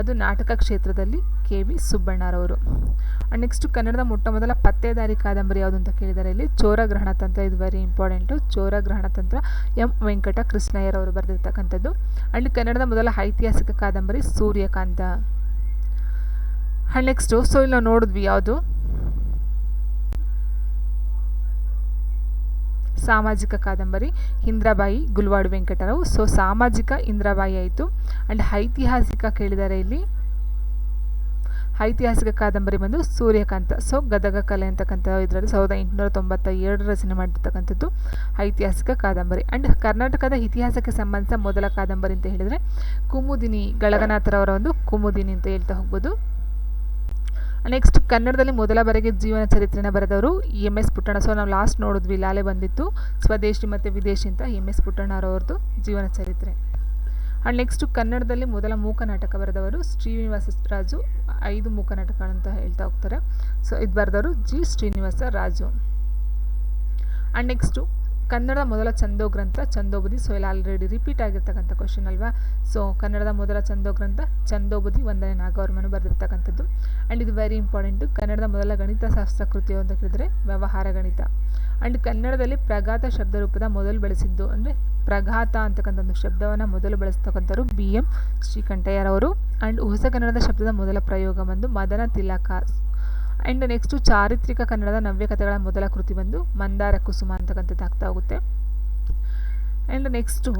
S1: ಅದು ನಾಟಕ ಕ್ಷೇತ್ರದಲ್ಲಿ ಕೆ ವಿ ಸುಬ್ಬಣ್ಣರವರು. ಆ್ಯಂಡ್ ನೆಕ್ಸ್ಟ್ ಕನ್ನಡದ ಮೊಟ್ಟ ಮೊದಲ ಪತ್ತೇದಾರಿ ಕಾದಂಬರಿ ಯಾವುದು ಅಂತ ಕೇಳಿದರೆ ಇಲ್ಲಿ ಚೋರಗ್ರಹಣ ತಂತ್ರ ಇದು ವೆರಿ ಇಂಪಾರ್ಟೆಂಟು ಚೋರಗ್ರಹಣ ತಂತ್ರ ಎಂ ವೆಂಕಟ ಕೃಷ್ಣಯ್ಯರವರು ಬರೆದಿರ್ತಕ್ಕಂಥದ್ದು. ಆ್ಯಂಡ್ ಕನ್ನಡದ ಮೊದಲ ಐತಿಹಾಸಿಕ ಕಾದಂಬರಿ ಸೂರ್ಯಕಾಂತ. ಆ್ಯಂಡ್ ನೆಕ್ಸ್ಟು ಸೊ ಇಲ್ಲಿ ನಾವು ನೋಡಿದ್ವಿ ಯಾವುದು? ಸಾಮಾಜಿಕ ಕಾದಂಬರಿ, ಇಂದ್ರಾಬಾಯಿ, ಗುಲ್ವಾಡು ವೆಂಕಟರಾವ್. ಸೊ ಸಾಮಾಜಿಕ ಇಂದ್ರಬಾಯಿ ಆಯಿತು. ಆ್ಯಂಡ್ ಐತಿಹಾಸಿಕ ಕೇಳಿದ್ದಾರೆ ಇಲ್ಲಿ. ಐತಿಹಾಸಿಕ ಕಾದಂಬರಿ ಬಂದು ಸೂರ್ಯಕಾಂತ. ಸೊ ಗದಗ ಕಲೆ ಅಂತಕ್ಕಂಥ ಇದರಲ್ಲಿ ಸಾವಿರದ ಎಂಟುನೂರ ತೊಂಬತ್ತ ಎರಡರ ರಚನೆ ಮಾಡಿರ್ತಕ್ಕಂಥದ್ದು ಐತಿಹಾಸಿಕ ಕಾದಂಬರಿ. ಆ್ಯಂಡ್ ಕರ್ನಾಟಕದ ಇತಿಹಾಸಕ್ಕೆ ಸಂಬಂಧಿಸಿದ ಮೊದಲ ಕಾದಂಬರಿ ಅಂತ ಹೇಳಿದರೆ ಕುಮುದಿನಿ, ಗಳಗನಾಥರವರ ಒಂದು ಕುಮುದಿನಿ ಅಂತ ಹೇಳ್ತಾ ಹೋಗ್ಬೋದು. ನೆಕ್ಸ್ಟ್ ಕನ್ನಡದಲ್ಲಿ ಮೊದಲ ಬಾರಿಗೆ ಜೀವನ ಚರಿತ್ರೆನ ಬರೆದವರು ಎಂ ಎಸ್ ಪುಟ್ಟಣ ಸೊ ನಾವು ಲಾಸ್ಟ್ ನೋಡಿದ್ವಿ, ಲಾಲೆ ಬಂದಿತ್ತು. ಸ್ವದೇಶಿ ಮತ್ತು ವಿದೇಶಿ ಅಂತ ಎಂ ಎಸ್ ಪುಟ್ಟಣ್ಣರವ್ರದ್ದು ಜೀವನ ಚರಿತ್ರೆ. ಆ್ಯಂಡ್ ನೆಕ್ಸ್ಟು ಕನ್ನಡದಲ್ಲಿ ಮೊದಲ ಮೂಕ ನಾಟಕ ಬರೆದವರು ಶ್ರೀನಿವಾಸ ರಾಜು. ಐದು ಮೂಕ ನಾಟಕಗಳಂತ ಹೇಳ್ತಾ ಹೋಗ್ತಾರೆ. ಸೊ ಇದು ಬರೆದವರು G. Srinivasa Raju. And next ಕನ್ನಡದ ಮೊದಲ ಛಂದೋ ಗ್ರಂಥ ಛಂದೋಬುಧಿ ಸೊ ಇಲ್ಲಿ ಆಲ್ರೆಡಿ ರಿಪೀಟ್ ಆಗಿರ್ತಕ್ಕಂಥ ಕ್ವಶನ್ ಅಲ್ವಾ? ಸೊ ಕನ್ನಡದ ಮೊದಲ ಛಂದೋ ಗ್ರಂಥ ಛಂದೋಬುಧಿ ಒಂದನೇ ನಾಗವರ್ಮನು ಬರೆದಿರ್ತಕ್ಕಂಥದ್ದು. ಆ್ಯಂಡ್ ಇದು ವೆರಿ ಇಂಪಾರ್ಟೆಂಟು ಕನ್ನಡದ ಮೊದಲ ಗಣಿತ ಶಾಸ್ತ್ರ ಕೃತಿ ಅಂತ ಕೇಳಿದರೆ ವ್ಯವಹಾರ ಗಣಿತ. ಆ್ಯಂಡ್ ಕನ್ನಡದಲ್ಲಿ ಪ್ರಘಾತ ಶಬ್ದ ರೂಪದ ಮೊದಲು ಬಳಸಿದ್ದು ಅಂದರೆ ಪ್ರಘಾತ ಅಂತಕ್ಕಂಥ ಒಂದು ಶಬ್ದವನ್ನು ಮೊದಲು ಬಳಸ್ತಕ್ಕಂಥವ್ರು ಬಿ ಎಂ ಶ್ರೀಕಂಠಯ್ಯರವರು. ಆ್ಯಂಡ್ ಹೊಸ ಕನ್ನಡದ ಶಬ್ದದ ಮೊದಲ ಪ್ರಯೋಗ ಬಂದು ಮದನ ತಿಲಕ ಆ್ಯಂಡ್ ನೆಕ್ಸ್ಟು ಚಾರಿತ್ರಿಕ ಕನ್ನಡದ ನವ್ಯಕಥೆಗಳ ಮೊದಲ ಕೃತಿ ಬಂದು ಮಂದಾರ ಕುಸುಮ ಅಂತಕ್ಕಂಥದ್ದು ಆಗ್ತಾ ಹೋಗುತ್ತೆ. ಆ್ಯಂಡ್ ನೆಕ್ಸ್ಟು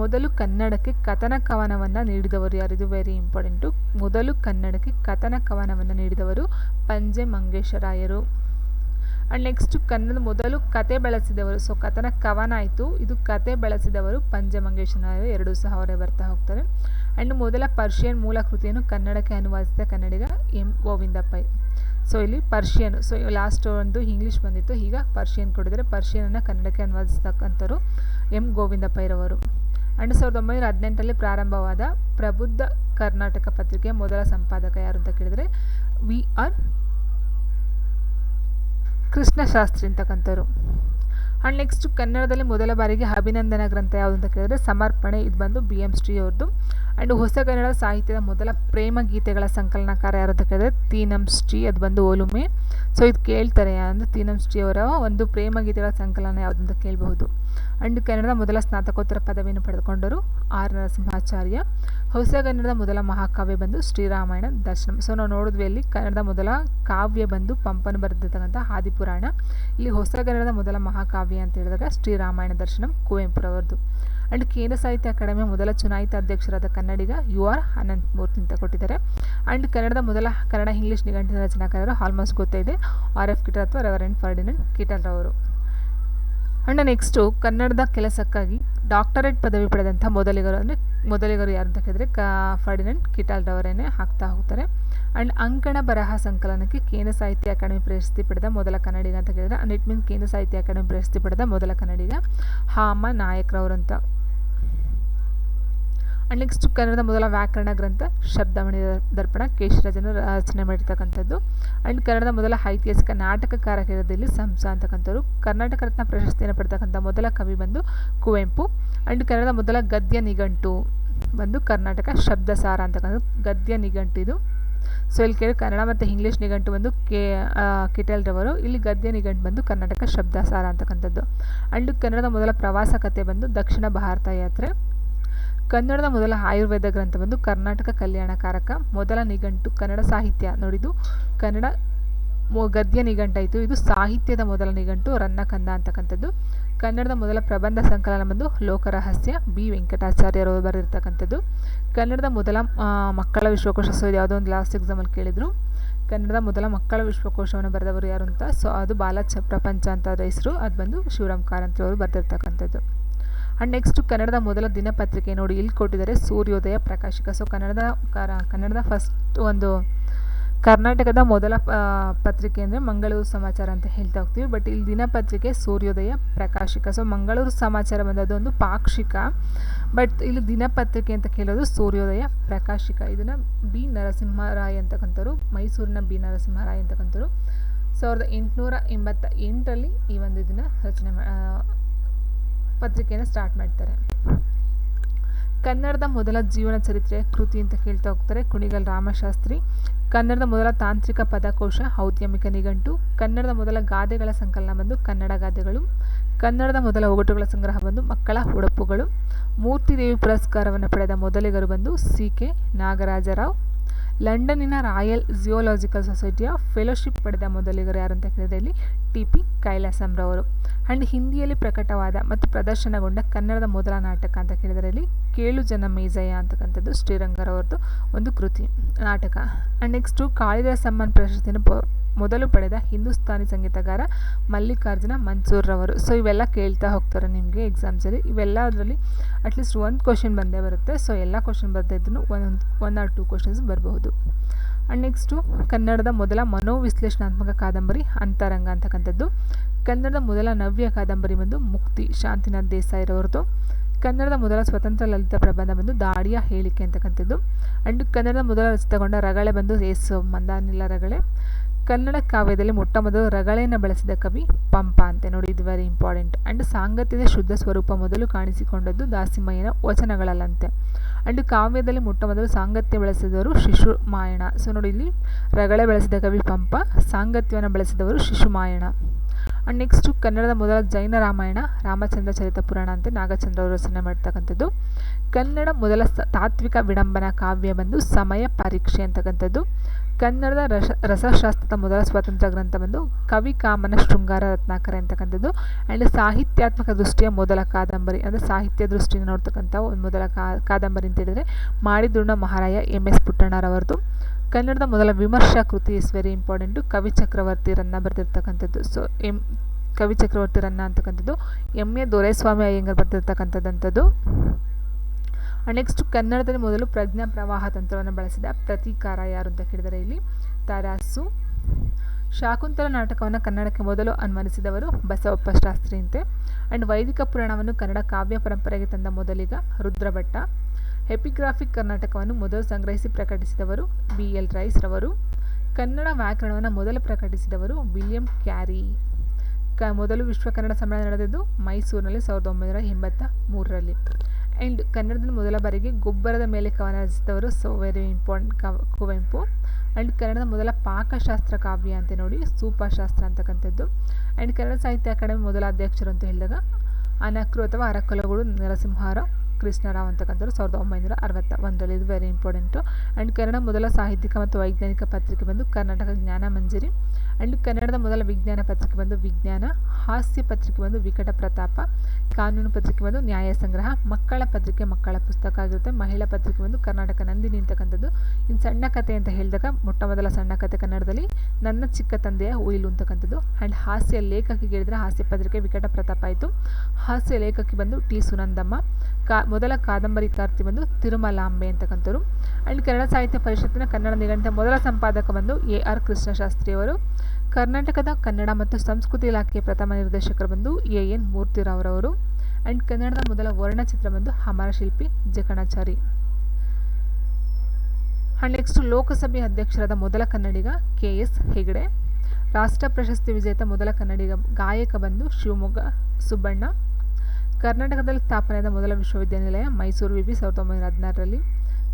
S1: ಮೊದಲು ಕನ್ನಡಕ್ಕೆ ಕಥನ ಕವನವನ್ನು ನೀಡಿದವರು ಯಾರಿದು? ವೆರಿ ಇಂಪಾರ್ಟೆಂಟು ಮೊದಲು ಕನ್ನಡಕ್ಕೆ ಕಥನ ಕವನವನ್ನು ನೀಡಿದವರು ಪಂಜೆ ಮಂಗೇಶರಾಯರು. ಆ್ಯಂಡ್ ನೆಕ್ಸ್ಟು ಕನ್ನಡ ಮೊದಲು ಕತೆ ಬಳಸಿದವರು ಸೊ ಕಥನ ಕವನ ಆಯಿತು. ಇದು ಕತೆ ಬಳಸಿದವರು ಪಂಜೆ ಮಂಗೇಶರಾಯರು. ಎರಡೂ ಸಹ ಅವರೇ ಬರ್ತಾ ಹೋಗ್ತಾರೆ. ಆ್ಯಂಡ್ ಮೊದಲ ಪರ್ಷಿಯನ್ ಮೂಲ ಕೃತಿಯನ್ನು ಕನ್ನಡಕ್ಕೆ ಅನುವಾದಿಸಿದ ಕನ್ನಡಿಗ ಎಂ ಗೋವಿಂದ ಪೈ ಸೊ ಇಲ್ಲಿ ಪರ್ಷಿಯನ್ ಸೊ ಲಾಸ್ಟ್ ಒಂದು ಇಂಗ್ಲೀಷ್ ಬಂದಿತ್ತು. ಈಗ ಪರ್ಷಿಯನ್ ಕೊಡಿದರೆ ಪರ್ಷಿಯನನ್ನು ಕನ್ನಡಕ್ಕೆ ಅನುವಾದಿಸ್ತಕ್ಕಂಥವ್ರು ಎಂ. ಗೋವಿಂದ ಪೈರವರು ಎರಡು ಸಾವಿರದ ಒಂಬೈನೂರ ಹದಿನೆಂಟರಲ್ಲಿ ಪ್ರಾರಂಭವಾದ ಪ್ರಬುದ್ಧ ಕರ್ನಾಟಕ ಪತ್ರಿಕೆಯ ಮೊದಲ ಸಂಪಾದಕ ಯಾರು ಅಂತ ಕೇಳಿದರೆ ವಿ. ಆರ್. ಕೃಷ್ಣಶಾಸ್ತ್ರಿ ಅಂತಕ್ಕಂಥವ್ರು. ಆ್ಯಂಡ್ ನೆಕ್ಸ್ಟ್ ಕನ್ನಡದಲ್ಲಿ ಮೊದಲ ಬಾರಿಗೆ ಅಭಿನಂದನ ಗ್ರಂಥ ಯಾವುದು ಅಂತ ಕೇಳಿದ್ರೆ ಸಮರ್ಪಣೆ ಇದು ಬಂದು ಬಿ ಎಂ ಶ್ರೀ ಅವ್ರದ್ದು ಆ್ಯಂಡ್ ಹೊಸ ಕನ್ನಡ ಸಾಹಿತ್ಯದ ಮೊದಲ ಪ್ರೇಮ ಗೀತೆಗಳ ಸಂಕಲನಕಾರ ಯಾರು ಅಂತ ಕೇಳಿದ್ರೆ ತೀನಂ ಶ್ರೀ ಅದು ಬಂದು ಓಲುಮೆ ಸೊ ಇದು ಕೇಳ್ತಾರೆ ಅಂದರೆ ತೀನಂ ಶ್ರೀ ಅವರ ಒಂದು ಪ್ರೇಮ ಗೀತೆಗಳ ಸಂಕಲನ ಯಾವುದು ಅಂತ ಕೇಳಬಹುದು ಆ್ಯಂಡ್ ಕನ್ನಡದ ಮೊದಲ ಸ್ನಾತಕೋತ್ತರ ಪದವಿಯನ್ನು ಪಡೆದುಕೊಂಡರು ಆರ್ ನರಸಿಂಹಾಚಾರ್ಯ ಹೊಸ ಕನ್ನಡದ ಮೊದಲ ಮಹಾಕಾವ್ಯ ಬಂದು ಶ್ರೀರಾಮಾಯಣ ದರ್ಶನಂ ಸೊ ನಾವು ನೋಡಿದ್ವಿ ಅಲ್ಲಿ ಕನ್ನಡದ ಮೊದಲ ಕಾವ್ಯ ಬಂದು ಪಂಪನು ಬರೆದಿರ್ತಕ್ಕಂಥ ಆದಿಪುರಾಣ ಇಲ್ಲಿ ಹೊಸ ಕನ್ನಡದ ಮೊದಲ ಮಹಾಕಾವ್ಯ ಅಂತ ಹೇಳಿದಾಗ ಶ್ರೀರಾಮಾಯಣ ದರ್ಶನಂ ಕುವೆಂಪುರವರದು. ಆ್ಯಂಡ್ ಕೇಂದ್ರ ಸಾಹಿತ್ಯ ಅಕಾಡೆಮಿಯ ಮೊದಲ ಚುನಾಯಿತ ಅಧ್ಯಕ್ಷರಾದ ಕನ್ನಡಿಗ ಯು ಆರ್ ಅನಂತ್ ಮೂರ್ತಿ ಅಂತ ಕೊಟ್ಟಿದ್ದಾರೆ. ಆ್ಯಂಡ್ ಕನ್ನಡದ ಮೊದಲ ಕನ್ನಡ ಇಂಗ್ಲೀಷ್ ನಿಘಂಟಿನ ರಚನಾಕಾರರು ಆಲ್ಮೋಸ್ಟ್ ಗೊತ್ತಿದೆ. ಆರ್ ಎಫ್ ಕಿಟಲ್ ಅಥವಾ ರೆವರೆಂಟ್ ಫರ್ಡಿನಂಡ್ ಕಿಟಲ್ ರವರು ಆ್ಯಂಡ್ ನೆಕ್ಸ್ಟು ಕನ್ನಡದ ಕೆಲಸಕ್ಕಾಗಿ ಡಾಕ್ಟರೇಟ್ ಪದವಿ ಪಡೆದಂಥ ಮೊದಲಿಗರು ಅಂದರೆ ಮೊದಲಿಗರು ಯಾರು ಅಂತ ಕೇಳಿದರೆ ಕ ಫರ್ಡಿನೆಂಟ್ ಕಿಟಾಲ್ರವರೇನೆ ಹಾಕ್ತಾ ಹೋಗ್ತಾರೆ. ಆ್ಯಂಡ್ ಅಂಕಣ ಬರಹ ಸಂಕಲನಕ್ಕೆ ಕೇಂದ್ರ ಸಾಹಿತ್ಯ ಅಕಾಡೆಮಿ ಪ್ರಶಸ್ತಿ ಪಡೆದ ಮೊದಲ ಕನ್ನಡಿಗ ಅಂತ ಕೇಳಿದರೆ ಅಂಡ್ ಇಟ್ ಮೀನ್ಸ್ ಕೇಂದ್ರ ಸಾಹಿತ್ಯ ಅಕಾಡೆಮಿ ಪ್ರಶಸ್ತಿ ಪಡೆದ ಮೊದಲ ಕನ್ನಡಿಗ ಹಾಮ ನಾಯಕ್ರವರು ಅಂತ. ಆ್ಯಂಡ್ ನೆಕ್ಸ್ಟ್ ಕನ್ನಡದ ಮೊದಲ ವ್ಯಾಕರಣ ಗ್ರಂಥ, ಶಬ್ದಮಣಿ ದರ್ಪಣ ಕೇಶರಾಜನ ರಚನೆ ಮಾಡಿರ್ತಕ್ಕಂಥದ್ದು. ಆ್ಯಂಡ್ ಕನ್ನಡದ ಮೊದಲ ಐತಿಹಾಸಿಕ ನಾಟಕಕಾರ ಕಾರಕಿರದಲ್ಲಿ ಸಂಸ ಅಂತಕ್ಕಂಥವ್ರು. ಕರ್ನಾಟಕ ರತ್ನ ಪ್ರಶಸ್ತಿಯನ್ನು ಪಡ್ತಕ್ಕಂಥ ಮೊದಲ ಕವಿ ಬಂದು ಕುವೆಂಪು. ಆ್ಯಂಡ್ ಕನ್ನಡದ ಮೊದಲ ಗದ್ಯ ನಿಘಂಟು ಬಂದು ಕರ್ನಾಟಕ ಶಬ್ದಸಾರ ಅಂತಕ್ಕಂಥದ್ದು. ಗದ್ಯ ನಿಘಂಟು ಇದು. ಸೊ ಇಲ್ಲಿ ಕೇಳಿ ಕನ್ನಡ ಮತ್ತು ಇಂಗ್ಲೀಷ್ ನಿಘಂಟು ಬಂದು ಕೆ ಕಿಟಲ್ರವರು ಇಲ್ಲಿ ಗದ್ಯ ನಿಘಂಟು ಬಂದು ಕರ್ನಾಟಕ ಶಬ್ದಸಾರ ಅಂತಕ್ಕಂಥದ್ದು. ಆ್ಯಂಡ್ ಕನ್ನಡದ ಮೊದಲ ಪ್ರವಾಸ ಕಥೆ ಬಂದು ದಕ್ಷಿಣ ಭಾರತ ಯಾತ್ರೆ. ಕನ್ನಡದ ಮೊದಲ ಆಯುರ್ವೇದ ಗ್ರಂಥ ಬಂದು ಕರ್ನಾಟಕ ಕಲ್ಯಾಣಕಾರಕ ಮೊದಲ ನಿಘಂಟು ಕನ್ನಡ ಸಾಹಿತ್ಯ ನೋಡಿದ್ದು, ಕನ್ನಡ ಗದ್ಯ ನಿಘಂಟಾಯಿತು ಇದು ಸಾಹಿತ್ಯದ ಮೊದಲ ನಿಘಂಟು, ರನ್ನಕಂದ ಅಂತಕ್ಕಂಥದ್ದು. ಕನ್ನಡದ ಮೊದಲ ಪ್ರಬಂಧ ಸಂಕಲನ ಬಂದು ಲೋಕರಹಸ್ಯ, ಬಿ. ವೆಂಕಟಾಚಾರ್ಯರು ಬರೆದಿರ್ತಕ್ಕಂಥದ್ದು. ಕನ್ನಡದ ಮೊದಲ ಮಕ್ಕಳ ವಿಶ್ವಕೋಶ ಸೊ ಯಾವುದೋ ಒಂದು ಲಾಸ್ಟ್ ಎಕ್ಸಾಮಲ್ಲಿ ಕೇಳಿದರು. ಕನ್ನಡದ ಮೊದಲ ಮಕ್ಕಳ ವಿಶ್ವಕೋಶವನ್ನು ಬರೆದವರು ಯಾರು ಅಂತ. ಸೊ, ಅದು ಬಾಲ ಪ್ರಪಂಚ ಅಂತ ಅದರ ಹೆಸರು. ಅದು ಬಂದು ಶಿವರಾಮ್ ಕಾರಂತರವರು ಬರೆದಿರ್ತಕ್ಕಂಥದ್ದು. ಆ್ಯಂಡ್ ನೆಕ್ಸ್ಟ್ ಕನ್ನಡದ ಮೊದಲ ದಿನಪತ್ರಿಕೆ ನೋಡಿ ಇಲ್ಲಿ ಕೊಟ್ಟಿದ್ದಾರೆ ಸೂರ್ಯೋದಯ ಪ್ರಕಾಶಿಕ. ಸೊ ಕನ್ನಡದ ಕನ್ನಡದ ಫಸ್ಟ್ ಒಂದು ಕರ್ನಾಟಕದ ಮೊದಲ ಪತ್ರಿಕೆ ಅಂದರೆ ಮಂಗಳೂರು ಸಮಾಚಾರ ಅಂತ ಹೇಳ್ತಾ ಹೋಗ್ತೀವಿ. ಬಟ್ ಇಲ್ಲಿ ದಿನಪತ್ರಿಕೆ ಸೂರ್ಯೋದಯ ಪ್ರಕಾಶಿಕ. ಸೊ ಮಂಗಳೂರು ಸಮಾಚಾರ ಬಂದದ್ದು ಒಂದು ಪಾಕ್ಷಿಕ. ಬಟ್ ಇಲ್ಲಿ ದಿನಪತ್ರಿಕೆ ಅಂತ ಕೇಳೋದು ಸೂರ್ಯೋದಯ ಪ್ರಕಾಶಿಕ. ಇದನ್ನು ಬಿ ನರಸಿಂಹರಾಯ್ ಅಂತಕ್ಕಂಥವ್ರು, ಮೈಸೂರಿನ ಬಿ ನರಸಿಂಹರಾಯ್ ಅಂತಕ್ಕಂಥವ್ರು. ಸಾವಿರದ ಎಂಟುನೂರ ಎಂಬತ್ತ ಎಂಟರಲ್ಲಿ ಈ ಒಂದು ಇದನ್ನು ರಚನೆ ಪತ್ರಿಕೆಯನ್ನು ಸ್ಟಾರ್ಟ್ ಮಾಡ್ತಾರೆ. ಕನ್ನಡದ ಮೊದಲ ಜೀವನ ಚರಿತ್ರೆ, ಕೃತಿ ಅಂತ ಕೇಳ್ತಾ ಹೋಗ್ತಾರೆ ಕುಣಿಗಲ್ ರಾಮಶಾಸ್ತ್ರಿ. ಕನ್ನಡದ ಮೊದಲ ತಾಂತ್ರಿಕ ಪದಕೋಶ ಔದ್ಯಮಿಕ ನಿಘಂಟು. ಕನ್ನಡದ ಮೊದಲ ಗಾದೆಗಳ ಸಂಕಲನ ಬಂದು ಕನ್ನಡ ಗಾದೆಗಳು. ಕನ್ನಡದ ಮೊದಲ ಒಗಟುಗಳ ಸಂಗ್ರಹ ಬಂದು ಮಕ್ಕಳ ಉಡುಪುಗಳು ಮೂರ್ತಿದೇವಿ ಪುರಸ್ಕಾರವನ್ನು ಪಡೆದ ಮೊದಲಿಗರು ಬಂದು ಸಿ ಕೆ ನಾಗರಾಜರಾವ್. ಲಂಡನ್ನಿನ ರಾಯಲ್ ಜಿಯೋಲಾಜಿಕಲ್ ಸೊಸೈಟಿಯ ಫೆಲೋಶಿಪ್ ಪಡೆದ ಮೊದಲಿಗರು ಯಾರು ಅಂತ ಕೇಳಿದ್ರೆ ಇಲ್ಲಿ ಟಿ ಪಿ ಕೈಲಾಸಂರವರು. ಆ್ಯಂಡ್ ಹಿಂದಿಯಲ್ಲಿ ಪ್ರಕಟವಾದ ಮತ್ತು ಪ್ರದರ್ಶನಗೊಂಡ ಕನ್ನಡದ ಮೊದಲ ನಾಟಕ ಅಂತ ಕೇಳಿದರೆ ಇಲ್ಲಿ ಕೇಳು ಜನ ಮೇಜಯ್ಯ ಅಂತಕ್ಕಂಥದ್ದು ಶ್ರೀರಂಗರವ್ರದ್ದು ಒಂದು ಕೃತಿ ನಾಟಕ. ಆ್ಯಂಡ್ ನೆಕ್ಸ್ಟು ಕಾಳಿದಾಸ ಸಮ್ಮಾನ್ ಪ್ರಶಸ್ತಿಯನ್ನು ಮೊದಲು ಪಡೆದ ಹಿಂದೂಸ್ತಾನಿ ಸಂಗೀತಗಾರ ಮಲ್ಲಿಕಾರ್ಜುನ ಮನ್ಸೂರ್ರವರು. ಸೊ ಇವೆಲ್ಲ ಕೇಳ್ತಾ ಹೋಗ್ತಾರೆ ನಿಮಗೆ ಎಕ್ಸಾಮ್ಸಲ್ಲಿ ಇವೆಲ್ಲ ಅದರಲ್ಲಿ ಅಟ್ಲೀಸ್ಟ್ ಒಂದು ಕ್ವಶನ್ ಬಂದೇ ಬರುತ್ತೆ. ಸೊ ಎಲ್ಲ ಕ್ವಶನ್ ಬರ್ತಾ ಇದ್ರೂ ಒಂದೊಂದು ಒನ್ ಆರ್ ಟೂ ಕ್ವಶನ್ಸ್ ಬರಬಹುದು. ಆ್ಯಂಡ್ ನೆಕ್ಸ್ಟು ಕನ್ನಡದ ಮೊದಲ ಮನೋವಿಶ್ಲೇಷಣಾತ್ಮಕ ಕಾದಂಬರಿ ಅಂತರಂಗ ಅಂತಕ್ಕಂಥದ್ದು. ಕನ್ನಡದ ಮೊದಲ ನವ್ಯ ಕಾದಂಬರಿ ಬಂದು ಮುಕ್ತಿ, ಶಾಂತಿನಾಥ್ ದೇಸಾಯಿರವ್ರದ್ದು ಕನ್ನಡದ ಮೊದಲ ಸ್ವತಂತ್ರ ಲಲಿತ ಪ್ರಬಂಧ ಬಂದು ದಾಡಿಯ ಹೇಳಿಕೆ ಅಂತಕ್ಕಂಥದ್ದು. ಆ್ಯಂಡ್ ಕನ್ನಡದ ಮೊದಲ ರಚಿತಗೊಂಡ ರಗಳೆ ಬಂದು ಎಸ್ ಮಂದಾನಿಲ್ಲ ರಗಳೆ. ಕನ್ನಡ ಕಾವ್ಯದಲ್ಲಿ ಮೊಟ್ಟ ಮೊದಲು ರಗಳೆಯನ್ನು ಬಳಸಿದ ಕವಿ ಪಂಪ ಅಂತೆ. ನೋಡಿ, ಇದು ವೆರಿ ಇಂಪಾರ್ಟೆಂಟ್ ಆ್ಯಂಡ್ ಸಾಂಗತ್ಯದ ಶುದ್ಧ ಸ್ವರೂಪ ಮೊದಲು ಕಾಣಿಸಿಕೊಂಡದ್ದು ದಾಸಿಮಯ್ಯನ ವಚನಗಳಲ್ಲಂತೆ. ಆ್ಯಂಡ್ ಕಾವ್ಯದಲ್ಲಿ ಮೊಟ್ಟ ಮೊದಲು ಸಾಂಗತ್ಯ ಬಳಸಿದವರು ಶಿಶುಮಾಯಣ. ಸೊ ನೋಡಿ, ಇಲ್ಲಿ ರಗಳೆ ಬಳಸಿದ ಕವಿ ಪಂಪ, ಸಾಂಗತ್ಯವನ್ನು ಬಳಸಿದವರು ಶಿಶುಮಾಯಣ. ಆ್ಯಂಡ್ ನೆಕ್ಸ್ಟು ಕನ್ನಡದ ಮೊದಲ ಜೈನ ರಾಮಾಯಣ, ರಾಮಚಂದ್ರ ಚರಿತ ಪುರಾಣ ಅಂತ ನಾಗಚಂದ್ರ ಅವರು ರಚನೆ ಮಾಡ್ತಕ್ಕಂಥದ್ದು. ಕನ್ನಡ ಮೊದಲ ತಾತ್ವಿಕ ವಿಡಂಬನ ಕಾವ್ಯ ಬಂದು ಸಮಯ ಪರೀಕ್ಷೆ ಅಂತಕ್ಕಂಥದ್ದು. ಕನ್ನಡದ ರಸ, ರಸಶಾಸ್ತ್ರದ ಮೊದಲ ಸ್ವತಂತ್ರ ಗ್ರಂಥ ಬಂದು ಕವಿ ಕಾಮನ ಶೃಂಗಾರ ರತ್ನಾಕರ ಅಂತಕ್ಕಂಥದ್ದು ಆ್ಯಂಡ್ ಸಾಹಿತ್ಯಾತ್ಮಕ ದೃಷ್ಟಿಯ ಮೊದಲ ಕಾದಂಬರಿ, ಅಂದರೆ ಸಾಹಿತ್ಯ ದೃಷ್ಟಿಯಿಂದ ನೋಡ್ತಕ್ಕಂಥ ಒಂದು ಮೊದಲ ಕಾದಂಬರಿ ಅಂತ ಹೇಳಿದರೆ ಮಾಡಿದೃಣ ಮಹಾರಾಯ ಎಂ ಎಸ್ ಪುಟ್ಟಣ್ಣರವರದು. ಕನ್ನಡದ ಮೊದಲ ವಿಮರ್ಶಾ ಕೃತಿ ಇಸ್ ವೆರಿ ಇಂಪಾರ್ಟೆಂಟು ಕವಿ ಚಕ್ರವರ್ತಿ ರನ್ನ ಬರೆದಿರ್ತಕ್ಕಂಥದ್ದು. ಸೊ ಎಂ ಕವಿ ಚಕ್ರವರ್ತಿ ರನ್ನ ಅಂತಕ್ಕಂಥದ್ದು. ಎಂ ಎ ದೊರೆಸ್ವಾಮಿ ಅಯ್ಯಂಗರ್ ಬರೆದಿರ್ತಕ್ಕಂಥದ್ದಂಥದ್ದು. ನೆಕ್ಸ್ಟ್ ಕನ್ನಡದಲ್ಲಿ ಮೊದಲು ಪ್ರಜ್ಞಾ ಪ್ರವಾಹ ತಂತ್ರವನ್ನು ಬಳಸಿದ ಪ್ರತೀಕಾರ ಯಾರು ಅಂತ ಕೇಳಿದರೆ ಇಲ್ಲಿ ತರಾಸು. ಶಾಕುಂತಲ ನಾಟಕವನ್ನು ಕನ್ನಡಕ್ಕೆ ಮೊದಲು ಅನ್ವಯಿಸಿದವರು ಬಸವಪ್ಪ ಶಾಸ್ತ್ರಿ ಅಂತೆ. ಆ್ಯಂಡ್ ವೈದಿಕ ಪುರಾಣವನ್ನು ಕನ್ನಡ ಕಾವ್ಯ ಪರಂಪರೆಗೆ ತಂದ ಮೊದಲಿಗ ರುದ್ರಭಟ್ಟ. ಹೆಪಿಗ್ರಾಫಿಕ್ ಕರ್ನಾಟಕವನ್ನು ಮೊದಲು ಸಂಗ್ರಹಿಸಿ ಪ್ರಕಟಿಸಿದವರು ಬಿ ಎಲ್ ರೈಸ್ ರವರು. ಕನ್ನಡ ವ್ಯಾಕರಣವನ್ನು ಮೊದಲು ಪ್ರಕಟಿಸಿದವರು ವಿಲಿಯಂ ಕ್ಯಾರಿ. ಕ, ಮೊದಲು ವಿಶ್ವ ಕನ್ನಡ ಸಮ್ಮೇಳನ ನಡೆದಿದ್ದು ಮೈಸೂರಿನಲ್ಲಿ ಸಾವಿರದ ಒಂಬೈನೂರ ಎಂಬತ್ತ ಮೂರರಲ್ಲಿ. ಆ್ಯಂಡ್ ಕನ್ನಡದಲ್ಲಿ ಮೊದಲ ಬಾರಿಗೆ ಗೊಬ್ಬರದ ಮೇಲೆ ಕವನ ರಚಿಸಿದವರು ಸೊ ವೆರಿ ಇಂಪಾರ್ಟೆಂಟ್ ಕವ, ಕುವೆಂಪು. ಆ್ಯಂಡ್ ಕನ್ನಡದ ಮೊದಲ ಪಾಕಶಾಸ್ತ್ರ ಕಾವ್ಯ ಅಂತ ನೋಡಿ, ಸೂಪಶಾಸ್ತ್ರ ಅಂತಕ್ಕಂಥದ್ದು. ಆ್ಯಂಡ್ ಕನ್ನಡ ಸಾಹಿತ್ಯ ಅಕಾಡೆಮಿ ಮೊದಲ ಅಧ್ಯಕ್ಷರು ಅಂತ ಹೇಳಿದಾಗ ಅನಕೃ ಅಥವಾ ಅರಕಲಗಳು ನರಸಿಂಹರಾವ್ ಕೃಷ್ಣರಾವ್ ಅಂತಕ್ಕಂಥವ್ರು ಸಾವಿರದ ಒಂಬೈನೂರ ಅರವತ್ತ ಒಂದರಲ್ಲಿ ಇದು ವೆರಿ ಇಂಪಾರ್ಟೆಂಟು ಆ್ಯಂಡ್ ಕನ್ನಡ ಮೊದಲ ಸಾಹಿತ್ಯಿಕ ಮತ್ತು ವೈಜ್ಞಾನಿಕ ಪತ್ರಿಕೆ ಬಂದು ಕರ್ನಾಟಕ ಜ್ಞಾನ ಮಂಜರಿ. ಆ್ಯಂಡ್ ಕನ್ನಡದ ಮೊದಲ ವಿಜ್ಞಾನ ಪತ್ರಿಕೆ ಬಂದು ವಿಜ್ಞಾನ, ಹಾಸ್ಯ ಪತ್ರಿಕೆ ಬಂದು ವಿಕಟ ಪ್ರತಾಪ, ಕಾನೂನು ಪತ್ರಿಕೆ ಬಂದು ನ್ಯಾಯ ಸಂಗ್ರಹ, ಮಕ್ಕಳ ಪತ್ರಿಕೆ ಮಕ್ಕಳ ಪುಸ್ತಕ ಆಗಿರುತ್ತೆ. ಮಹಿಳಾ ಪತ್ರಿಕೆ ಬಂದು ಕರ್ನಾಟಕ ನಂದಿನಿ ಅಂತಕ್ಕಂಥದ್ದು. ಇನ್ನು ಸಣ್ಣ ಕಥೆ ಅಂತ ಹೇಳಿದಾಗ ಮೊಟ್ಟ ಮೊದಲ ಸಣ್ಣ ಕಥೆ ಕನ್ನಡದಲ್ಲಿ, ನನ್ನ ಚಿಕ್ಕ ತಂದೆಯ ಉಯಿಲು ಅಂತಕ್ಕಂಥದ್ದು. ಆ್ಯಂಡ್ ಹಾಸ್ಯ ಲೇಖಕಿಗೆ ಹೇಳಿದರೆ ಹಾಸ್ಯ ಪತ್ರಿಕೆ ವಿಕಟ ಪ್ರತಾಪ ಆಯಿತು. ಹಾಸ್ಯ ಲೇಖಕಿ ಬಂದು ಟಿ ಸುನಂದಮ್ಮ ಕಾ, ಮೊದಲ ಕಾದಂಬರಿಕಾರ್ತಿ ಬಂದು ತಿರುಮಲಾಂಬೆ ಅಂತಕ್ಕಂಥವ್ರು. ಆ್ಯಂಡ್ ಕನ್ನಡ ಸಾಹಿತ್ಯ ಪರಿಷತ್ತಿನ ಕನ್ನಡ ನಿಘಂಟಿನ ಮೊದಲ ಸಂಪಾದಕ ಬಂದು ಎ ಆರ್ ಕೃಷ್ಣಶಾಸ್ತ್ರಿಯವರು ಕರ್ನಾಟಕದ ಕನ್ನಡ ಮತ್ತು ಸಂಸ್ಕೃತಿ ಇಲಾಖೆಯ ಪ್ರಥಮ ನಿರ್ದೇಶಕರು ಬಂದು ಎ ಎನ್ ಮೂರ್ತಿರಾವ್ರವರು ಆ್ಯಂಡ್ ಕನ್ನಡದ ಮೊದಲ ವರ್ಣಚಿತ್ರ ಬಂದು ಅಮರ ಶಿಲ್ಪಿ ಜಕಣಾಚಾರಿ. ಆ್ಯಂಡ್ ನೆಕ್ಸ್ಟ್ ಲೋಕಸಭೆ ಅಧ್ಯಕ್ಷರಾದ ಮೊದಲ ಕನ್ನಡಿಗ ಕೆ ಎಸ್ ಹೆಗಡೆ. ರಾಷ್ಟ್ರ ಪ್ರಶಸ್ತಿ ವಿಜೇತ ಮೊದಲ ಕನ್ನಡಿಗ ಗಾಯಕ ಬಂದು ಶಿವಮೊಗ್ಗ ಸುಬ್ಬಣ್ಣ. ಕರ್ನಾಟಕದಲ್ಲಿ ಸ್ಥಾಪನೆಯಾದ ಮೊದಲ ವಿಶ್ವವಿದ್ಯಾನಿಲಯ ಮೈಸೂರು ವಿವಿ ಸಾವಿರದ ಒಂಬೈನೂರ ಹದಿನಾರರಲ್ಲಿ.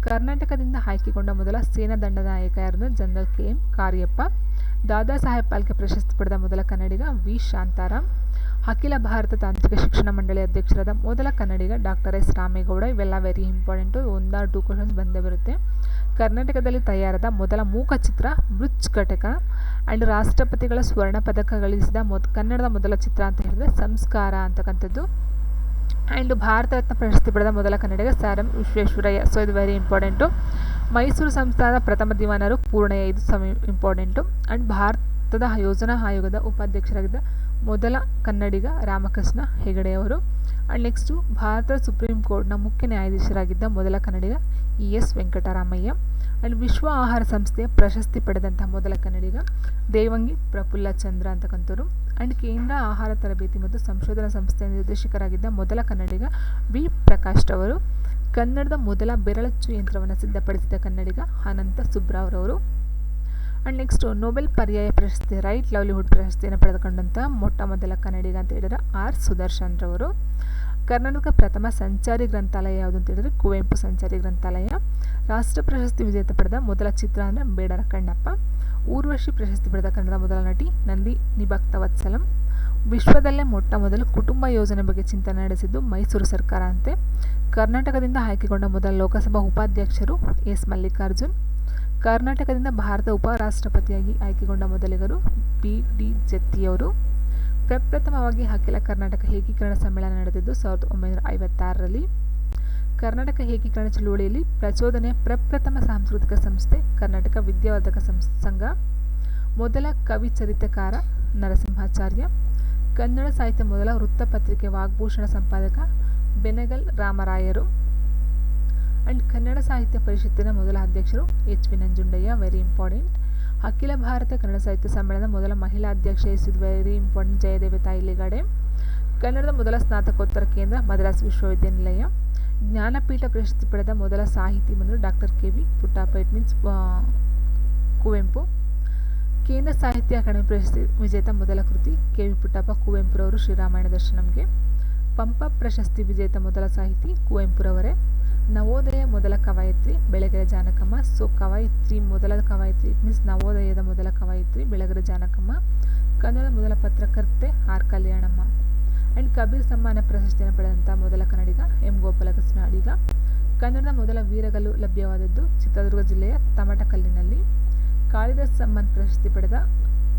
S1: ಕರ್ನಾಟಕದಿಂದ ಆಯ್ಕೆಗೊಂಡ ಮೊದಲ ಸೇನಾ ದಂಡ ನಾಯಕ ಯಾರನ್ನು? General K. M. Cariappa. Dada Saheb Phalke ಪ್ರಶಸ್ತಿ ಪಡೆದ ಮೊದಲ ಕನ್ನಡಿಗ ವಿ. ಶಾಂತಾರಾಮ್. ಅಖಿಲ ಭಾರತ ತಾಂತ್ರಿಕ ಶಿಕ್ಷಣ ಮಂಡಳಿ ಅಧ್ಯಕ್ಷರಾದ ಮೊದಲ ಕನ್ನಡಿಗ ಡಾಕ್ಟರ್ ಎಸ್. ರಾಮೇಗೌಡ. ಇವೆಲ್ಲ ವೆರಿ ಇಂಪಾರ್ಟೆಂಟು ಒಂದಾರು ಟೂ ಕ್ವಶನ್ಸ್ ಬಂದೇ ಬರುತ್ತೆ. ಕರ್ನಾಟಕದಲ್ಲಿ ತಯಾರಾದ ಮೊದಲ ಮೂಕ ಚಿತ್ರ ಮೃಚ್ ಘಟಕ ಆ್ಯಂಡ್ ರಾಷ್ಟ್ರಪತಿಗಳ ಸ್ವರ್ಣ ಪದಕ ಗಳಿಸಿದ ಮೊದ್ ಕನ್ನಡದ ಮೊದಲ ಚಿತ್ರ ಅಂತ ಹೇಳಿದ್ರೆ ಸಂಸ್ಕಾರ ಅಂತಕ್ಕಂಥದ್ದು. ಆ್ಯಂಡ್ ಭಾರತ ರತ್ನ ಪ್ರಶಸ್ತಿ ಪಡೆದ ಮೊದಲ Kannadiga sir M Visvesvaraya. So ಇದು ವೆರಿ ಇಂಪಾರ್ಟೆಂಟು ಮೈಸೂರು ಸಂಸ್ಥಾನದ ಪ್ರಥಮ ದಿವಾನರು ಪೂರ್ಣಯ್ಯ ಇದು ಸಮ ಇಂಪಾರ್ಟೆಂಟು ಆ್ಯಂಡ್ ಭಾರತದ ಯೋಜನಾ ಆಯೋಗದ ಉಪಾಧ್ಯಕ್ಷರಾಗಿದ್ದ ಮೊದಲ ಕನ್ನಡಿಗ ರಾಮಕೃಷ್ಣ ಹೆಗಡೆಯವರು ಆ್ಯಂಡ್ ನೆಕ್ಸ್ಟು ಭಾರತದ ಸುಪ್ರೀಂ ಕೋರ್ಟ್ನ ಮುಖ್ಯ ನ್ಯಾಯಾಧೀಶರಾಗಿದ್ದ ಮೊದಲ Kannadiga E S Venkataramiah. And ವಿಶ್ವ ಆಹಾರ ಸಂಸ್ಥೆಯ ಪ್ರಶಸ್ತಿ ಪಡೆದಂಥ ಮೊದಲ ಕನ್ನಡಿಗ ದೇವಂಗಿ ಪ್ರಫುಲ್ಲ ಚಂದ್ರ ಅಂತಕ್ಕಂಥವ್ರು. ಆ್ಯಂಡ್ ಕೇಂದ್ರ ಆಹಾರ ತರಬೇತಿ ಮತ್ತು ಸಂಶೋಧನಾ ಸಂಸ್ಥೆಯ ನಿರ್ದೇಶಕರಾಗಿದ್ದ ಮೊದಲ ಕನ್ನಡಿಗ ವಿ. ಪ್ರಕಾಶ್ ರವರು, ಕನ್ನಡದ ಮೊದಲ ಬೆರಳಚ್ಚು ಯಂತ್ರವನ್ನು ಸಿದ್ಧಪಡಿಸಿದ ಕನ್ನಡಿಗ ಅನಂತ ಸುಬ್ರಾವ್ರವರು ಆ್ಯಂಡ್ ನೆಕ್ಸ್ಟು ನೊಬೆಲ್ ಪರ್ಯಾಯ ಪ್ರಶಸ್ತಿ, ರೈಟ್ ಲವ್ಲಿಹುಡ್ ಪ್ರಶಸ್ತಿಯನ್ನು ಪಡೆದುಕೊಂಡಂಥ ಮೊಟ್ಟ ಮೊದಲ ಕನ್ನಡಿಗ ಅಂತ ಹೇಳಿದ್ರೆ ಆರ್. ಸುದರ್ಶನ್ ರವರು. ಕರ್ನಾಟಕ ಪ್ರಥಮ ಸಂಚಾರಿ ಗ್ರಂಥಾಲಯ ಯಾವುದು ಅಂತ ಹೇಳಿದ್ರೆ ಕುವೆಂಪು ಸಂಚಾರಿ ಗ್ರಂಥಾಲಯ. ರಾಷ್ಟ್ರ ಪ್ರಶಸ್ತಿ ವಿಜೇತ ಪಡೆದ ಮೊದಲ ಚಿತ್ರ ಅಂದರೆ ಬೇಡರ ಕಣ್ಣಪ್ಪ. ಊರ್ವಶಿ ಪ್ರಶಸ್ತಿ ಪಡೆದ ಕನ್ನಡದ ಮೊದಲ ನಟಿ ನಂದಿ ನಿಭಕ್ತ ವತ್ಸಲಂ ವಿಶ್ವದಲ್ಲೇ ಮೊಟ್ಟ ಮೊದಲು ಕುಟುಂಬ ಯೋಜನೆ ಬಗ್ಗೆ ಚಿಂತನೆ ನಡೆಸಿದ್ದು ಮೈಸೂರು ಸರ್ಕಾರ ಅಂತೆ. ಕರ್ನಾಟಕದಿಂದ ಆಯ್ಕೆಗೊಂಡ ಮೊದಲ ಲೋಕಸಭಾ ಉಪಾಧ್ಯಕ್ಷರು ಎಸ್ ಮಲ್ಲಿಕಾರ್ಜುನ್. ಕರ್ನಾಟಕದಿಂದ ಭಾರತ ಉಪರಾಷ್ಟ್ರಪತಿಯಾಗಿ ಆಯ್ಕೆಗೊಂಡ ಮೊದಲಿಗರು ಬಿ ಡಿ ಜತ್ತಿಯವರು ಪ್ರಪ್ರಥಮವಾಗಿ ಅಖಿಲ ಕರ್ನಾಟಕ ಏಕೀಕರಣ ಸಮ್ಮೇಳನ ನಡೆದಿದ್ದು ಸಾವಿರದ ಒಂಬೈನೂರ ಐವತ್ತಾರರಲ್ಲಿ. ಕರ್ನಾಟಕ ಏಕೀಕರಣ ಚಳುವಳಿಯಲ್ಲಿ ಪ್ರಚೋದನೆಯ ಪ್ರಪ್ರಥಮ ಸಾಂಸ್ಕೃತಿಕ ಸಂಸ್ಥೆ, ಕರ್ನಾಟಕ ವಿದ್ಯಾವರ್ಧಕ ಸಂಘ, ಮೊದಲ ಕವಿ ಚರಿತ್ರಕಾರ ನರಸಿಂಹಾಚಾರ್ಯ, ಕನ್ನಡ ಸಾಹಿತ್ಯ ಮೊದಲ ವೃತ್ತಪತ್ರಿಕೆ ವಾಗ್ಭೂಷಣ ಸಂಪಾದಕ ಬೆನಗಲ್ ರಾಮರಾಯರು, ಅಂಡ್ ಕನ್ನಡ ಸಾಹಿತ್ಯ ಪರಿಷತ್ತಿನ ಮೊದಲ ಅಧ್ಯಕ್ಷರು H V Nanjundaiah. Very important ಅಖಿಲ ಭಾರತ ಕನ್ನಡ ಸಾಹಿತ್ಯ ಸಮ್ಮೇಳನದ ಮೊದಲ ಮಹಿಳಾ ಅಧ್ಯಕ್ಷ ಎಸ್ ವೆರಿ ಇಂಪಾರ್ಟೆಂಟ್ ಜಯದೇವ ತಾಯಿಲಿಗಾಡೆ. ಕನ್ನಡದ ಮೊದಲ ಸ್ನಾತಕೋತ್ತರ ಕೇಂದ್ರ ಮದ್ರಾಸ್ ವಿಶ್ವವಿದ್ಯಾನಿಲಯ. ಜ್ಞಾನಪೀಠ ಪ್ರಶಸ್ತಿ ಪಡೆದ ಮೊದಲ ಸಾಹಿತಿ ಮಂದಿ doctor K V Puttappa it means Kuvempu. ಕೇಂದ್ರ ಸಾಹಿತ್ಯ ಅಕಾಡೆಮಿ ಪ್ರಶಸ್ತಿ ವಿಜೇತ ಮೊದಲ ಕೃತಿ ಕೆ ವಿ ಪುಟ್ಟಪ್ಪ ಕುವೆಂಪುರವರು ಶ್ರೀರಾಮಾಯಣ ದರ್ಶನಂಗೆ. ಪಂಪ ಪ್ರಶಸ್ತಿ ವಿಜೇತ ಮೊದಲ ಸಾಹಿತಿ ಕುವೆಂಪುರವರೇ. ನವೋದಯ ಮೊದಲ ಕವಯಿತ್ರಿ ಬೆಳಗೆರೆ ಜಾನಕಮ್ಮ. ಸೊ, ಕವಯಿತ್ರಿ ಮೊದಲ ಕವಯಿತ್ರಿ ಇಟ್ ಮೀನ್ಸ್ ನವೋದಯದ ಮೊದಲ ಕವಯಿತ್ರಿ ಬೆಳಗೆರೆ ಜಾನಕಮ್ಮ. ಕನ್ನಡ ಮೊದಲ ಪತ್ರಕರ್ತೆ ಆರ್ ಕಲ್ಯಾಣಮ್ಮ. ಆ್ಯಂಡ್ ಕಬೀರ್ ಸಮ್ಮಾನ ಪ್ರಶಸ್ತಿಯನ್ನು ಪಡೆದಂಥ ಮೊದಲ ಕನ್ನಡಿಗ ಎಂ ಗೋಪಾಲಕೃಷ್ಣ ಅಡಿಗ. ಕನ್ನಡದ ಮೊದಲ ವೀರಗಲ್ಲು ಲಭ್ಯವಾದದ್ದು ಚಿತ್ರದುರ್ಗ ಜಿಲ್ಲೆಯ ತಮಟಕಲ್ಲಿನಲ್ಲಿ ಕಾಳಿದಾಸ್ ಸಮ್ಮಾನ್ ಪ್ರಶಸ್ತಿ ಪಡೆದ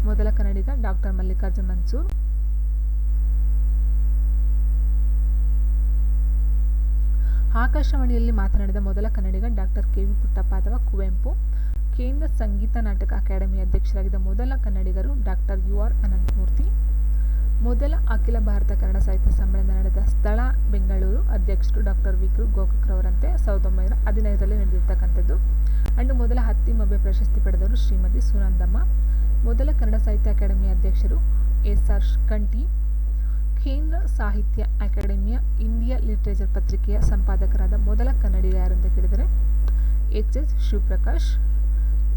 S1: ಮೊದಲ ಕನ್ನಡಿಗ ಡಾಕ್ಟರ್ ಮಲ್ಲಿಕಾರ್ಜುನ್ ಮನ್ಸೂರ್. ಆಕಾಶವಾಣಿಯಲ್ಲಿ ಮಾತನಾಡಿದ ಮೊದಲ Kannadiga doctor K. V. Puttappa ಅಥವಾ ಕುವೆಂಪು, ಕೇಂದ್ರ ಸಂಗೀತ ನಾಟಕ ಅಕಾಡೆಮಿ ಅಧ್ಯಕ್ಷರಾಗಿದ್ದ ಮೊದಲ ಕನ್ನಡಿಗರು ಡಾಕ್ಟರ್ ಯು. ಆರ್. ಅನಂತಮೂರ್ತಿ, ಮೊದಲ ಅಖಿಲ ಭಾರತ ಕನ್ನಡ ಸಾಹಿತ್ಯ ಸಮ್ಮೇಳನ ನಡೆದ ಸ್ಥಳ ಬೆಂಗಳೂರು ಅಧ್ಯಕ್ಷರು ಡಾಕ್ಟರ್ ವಿ. ಗೋಕಕ್ರವರಂತೆ ಸಾವಿರದ ಒಂಬೈನೂರ ಹದಿನೈದರಲ್ಲಿ ನಡೆದಿರ್ತಕ್ಕಂಥದ್ದು. ಅಂಡ್ ಮೊದಲ ಹತ್ತಿಮಬ್ಬೆ ಪ್ರಶಸ್ತಿ ಪಡೆದವರು ಶ್ರೀಮತಿ ಸುನಂದಮ್ಮ, ಮೊದಲ ಕನ್ನಡ ಸಾಹಿತ್ಯ ಅಕಾಡೆಮಿ ಅಧ್ಯಕ್ಷರು ಎಸ್. ಆರ್. ಕಂಠಿ ಕೇಂದ್ರ ಸಾಹಿತ್ಯ ಅಕಾಡೆಮಿಯ ಇಂಡಿಯಾ ಲಿಟ್ರೇಚರ್ ಪತ್ರಿಕೆಯ ಸಂಪಾದಕರಾದ ಮೊದಲ ಕನ್ನಡಿಗ ಯಾರಂತ ಕೇಳಿದರೆ ಎಚ್ ಎಸ್ ಶಿವಪ್ರಕಾಶ್,